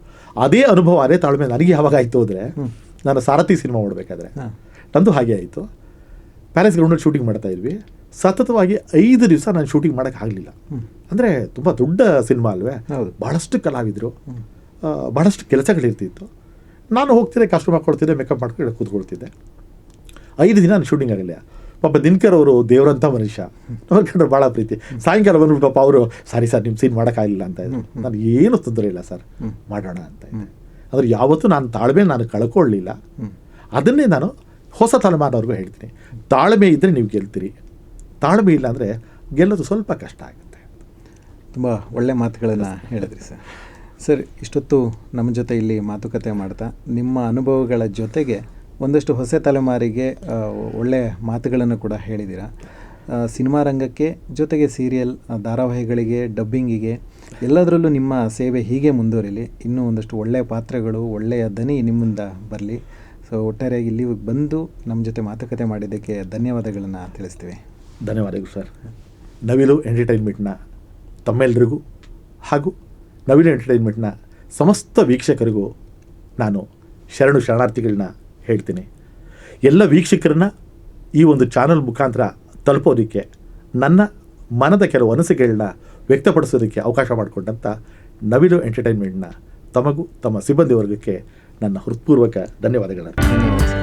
ಅದೇ ಅನುಭವ ಅದೇ ತಾಳ್ಮೆ ನನಗೆ ಯಾವಾಗ ಆಯಿತು ಅಂದರೆ ನಾನು ಸಾರಥಿ ಸಿನಿಮಾ ಮಾಡಬೇಕಾದ್ರೆ. ನಂದು ಹಾಗೆ ಆಯಿತು. ಪ್ಯಾಲೇಸ್ ಗ್ರೌಂಡಲ್ಲಿ ಶೂಟಿಂಗ್ ಮಾಡ್ತಾ ಇದ್ವಿ. ಸತತವಾಗಿ ಐದು ದಿವಸ ನಾನು ಶೂಟಿಂಗ್ ಮಾಡೋಕ್ಕಾಗಲಿಲ್ಲ ಅಂದರೆ ತುಂಬ ದೊಡ್ಡ ಸಿನಿಮಾ ಅಲ್ವೇ. ಭಾಳಷ್ಟು ಕಲಾವಿದರು. ಬಹಳಷ್ಟು ಭಾಳಷ್ಟು ಕೆಲಸಗಳಿರ್ತಿತ್ತು. ನಾನು ಹೋಗ್ತಿದ್ದೆ ಕಾಸ್ಟ್ಯೂಮ್ ಹಾಕ್ಕೊಳ್ತಿದ್ದೆ ಮೇಕಪ್ ಮಾಡ್ಕೊಂಡು ಕೂತ್ಕೊಳ್ತಿದ್ದೆ. ಐದು ದಿನ ನಾನು ಶೂಟಿಂಗ್ ಆಗಲಿಲ್ಲ. ಪಾಪ ದಿನಕರ್ ಅವರು ದೇವರಂಥ ಮನುಷ್ಯ. ಅವ್ರ ಕಂಡ್ರೆ ಭಾಳ ಪ್ರೀತಿ. ಸಾಯಂಕಾಲ ಬಂದ್ಬಿಟ್ಟು ಪಾಪ ಅವರು ಸಾರಿ ಸರ್ ನಿಮ್ಮ ಸೀನ್ ಮಾಡೋಕ್ಕಾಗಲಿಲ್ಲ ಅಂತ ಇದ್ರು. ನಾನು ಏನು ತೊಂದರೆ ಇಲ್ಲ ಸರ್. ಮಾಡೋಣ ಅಂತ ಇದ್ದೆ. ಆದರೆ ಯಾವತ್ತೂ ನಾನು ತಾಳ್ಮೆ ನಾನು ಕಳ್ಕೊಳ್ಳಲಿಲ್ಲ ಅದನ್ನೇ ನಾನು ಹೊಸ ತಲೆಮಾರವ್ರಿಗೂ ಹೇಳ್ತೀನಿ. ತಾಳ್ಮೆ ಇದ್ದರೆ ನೀವು ಗೆಲ್ತೀರಿ. ತಾಳ್ಮೆ ಇಲ್ಲ ಅಂದರೆ ಗೆಲ್ಲೋದು ಸ್ವಲ್ಪ ಕಷ್ಟ ಆಗುತ್ತೆ. ತುಂಬ ಒಳ್ಳೆ ಮಾತುಗಳನ್ನು ಹೇಳಿದ್ರಿ ಸರ್. ಸರ್, ಇಷ್ಟೊತ್ತು ನಮ್ಮ ಜೊತೆ ಇಲ್ಲಿ ಮಾತುಕತೆ ಮಾಡ್ತಾ, ನಿಮ್ಮ ಅನುಭವಗಳ ಜೊತೆಗೆ ಒಂದಷ್ಟು ಹೊಸ ತಲೆಮಾರಿಗೆ ಒಳ್ಳೆಯ ಒಳ್ಳೆ ಮಾತುಗಳನ್ನು ಕೂಡ ಹೇಳಿದ್ದೀರಾ. ಸಿನಿಮಾ ರಂಗಕ್ಕೆ ಜೊತೆಗೆ ಸೀರಿಯಲ್ ಧಾರಾವಾಹಿಗಳಿಗೆ, ಡಬ್ಬಿಂಗಿಗೆ, ಎಲ್ಲದರಲ್ಲೂ ನಿಮ್ಮ ಸೇವೆ ಹೀಗೆ ಮುಂದುವರಿಲಿ. ಇನ್ನೂ ಒಂದಷ್ಟು ಒಳ್ಳೆಯ ಪಾತ್ರಗಳು, ಒಳ್ಳೆಯ ದನಿ ನಿಮ್ಮಿಂದ ಬರಲಿ. ಸೊ ಒಟ್ಟಾರೆಯಾಗಿ ಇಲ್ಲಿ ಬಂದು ನಮ್ಮ ಜೊತೆ ಮಾತುಕತೆ ಮಾಡಿದ್ದಕ್ಕೆ ಧನ್ಯವಾದಗಳನ್ನು ತಿಳಿಸ್ತೀವಿ. ಧನ್ಯವಾದಗಳು ಸರ್. ನವಿಲು ಎಂಟರ್ಟೈನ್ಮೆಂಟ್ನ ತಮ್ಮೆಲ್ಲರಿಗೂ ಹಾಗೂ ನವಿಲು ಎಂಟರ್ಟೈನ್ಮೆಂಟ್ನ ಸಮಸ್ತ ವೀಕ್ಷಕರಿಗೂ ನಾನು ಶರಣು ಶರಣಾರ್ಥಿಗಳನ್ನ ಹೇಳ್ತೀನಿ. ಎಲ್ಲ ವೀಕ್ಷಕರನ್ನ ಈ ಒಂದು ಚಾನಲ್ ಮುಖಾಂತರ ತಲುಪೋದಕ್ಕೆ ನನ್ನ ಮನದ ಕೆಲವು ಅನಿಸಿಕೆಗಳನ್ನ ವ್ಯಕ್ತಪಡಿಸೋದಕ್ಕೆ ಅವಕಾಶ ಮಾಡಿಕೊಂಡಂಥ ನವಿಲು ಎಂಟರ್ಟೈನ್ಮೆಂಟ್ನ ತಮಗೂ ತಮ್ಮ ಸಿಬ್ಬಂದಿ ವರ್ಗಕ್ಕೆ ನನ್ನ ಹೃತ್ಪೂರ್ವಕ ಧನ್ಯವಾದಗಳನ್ನು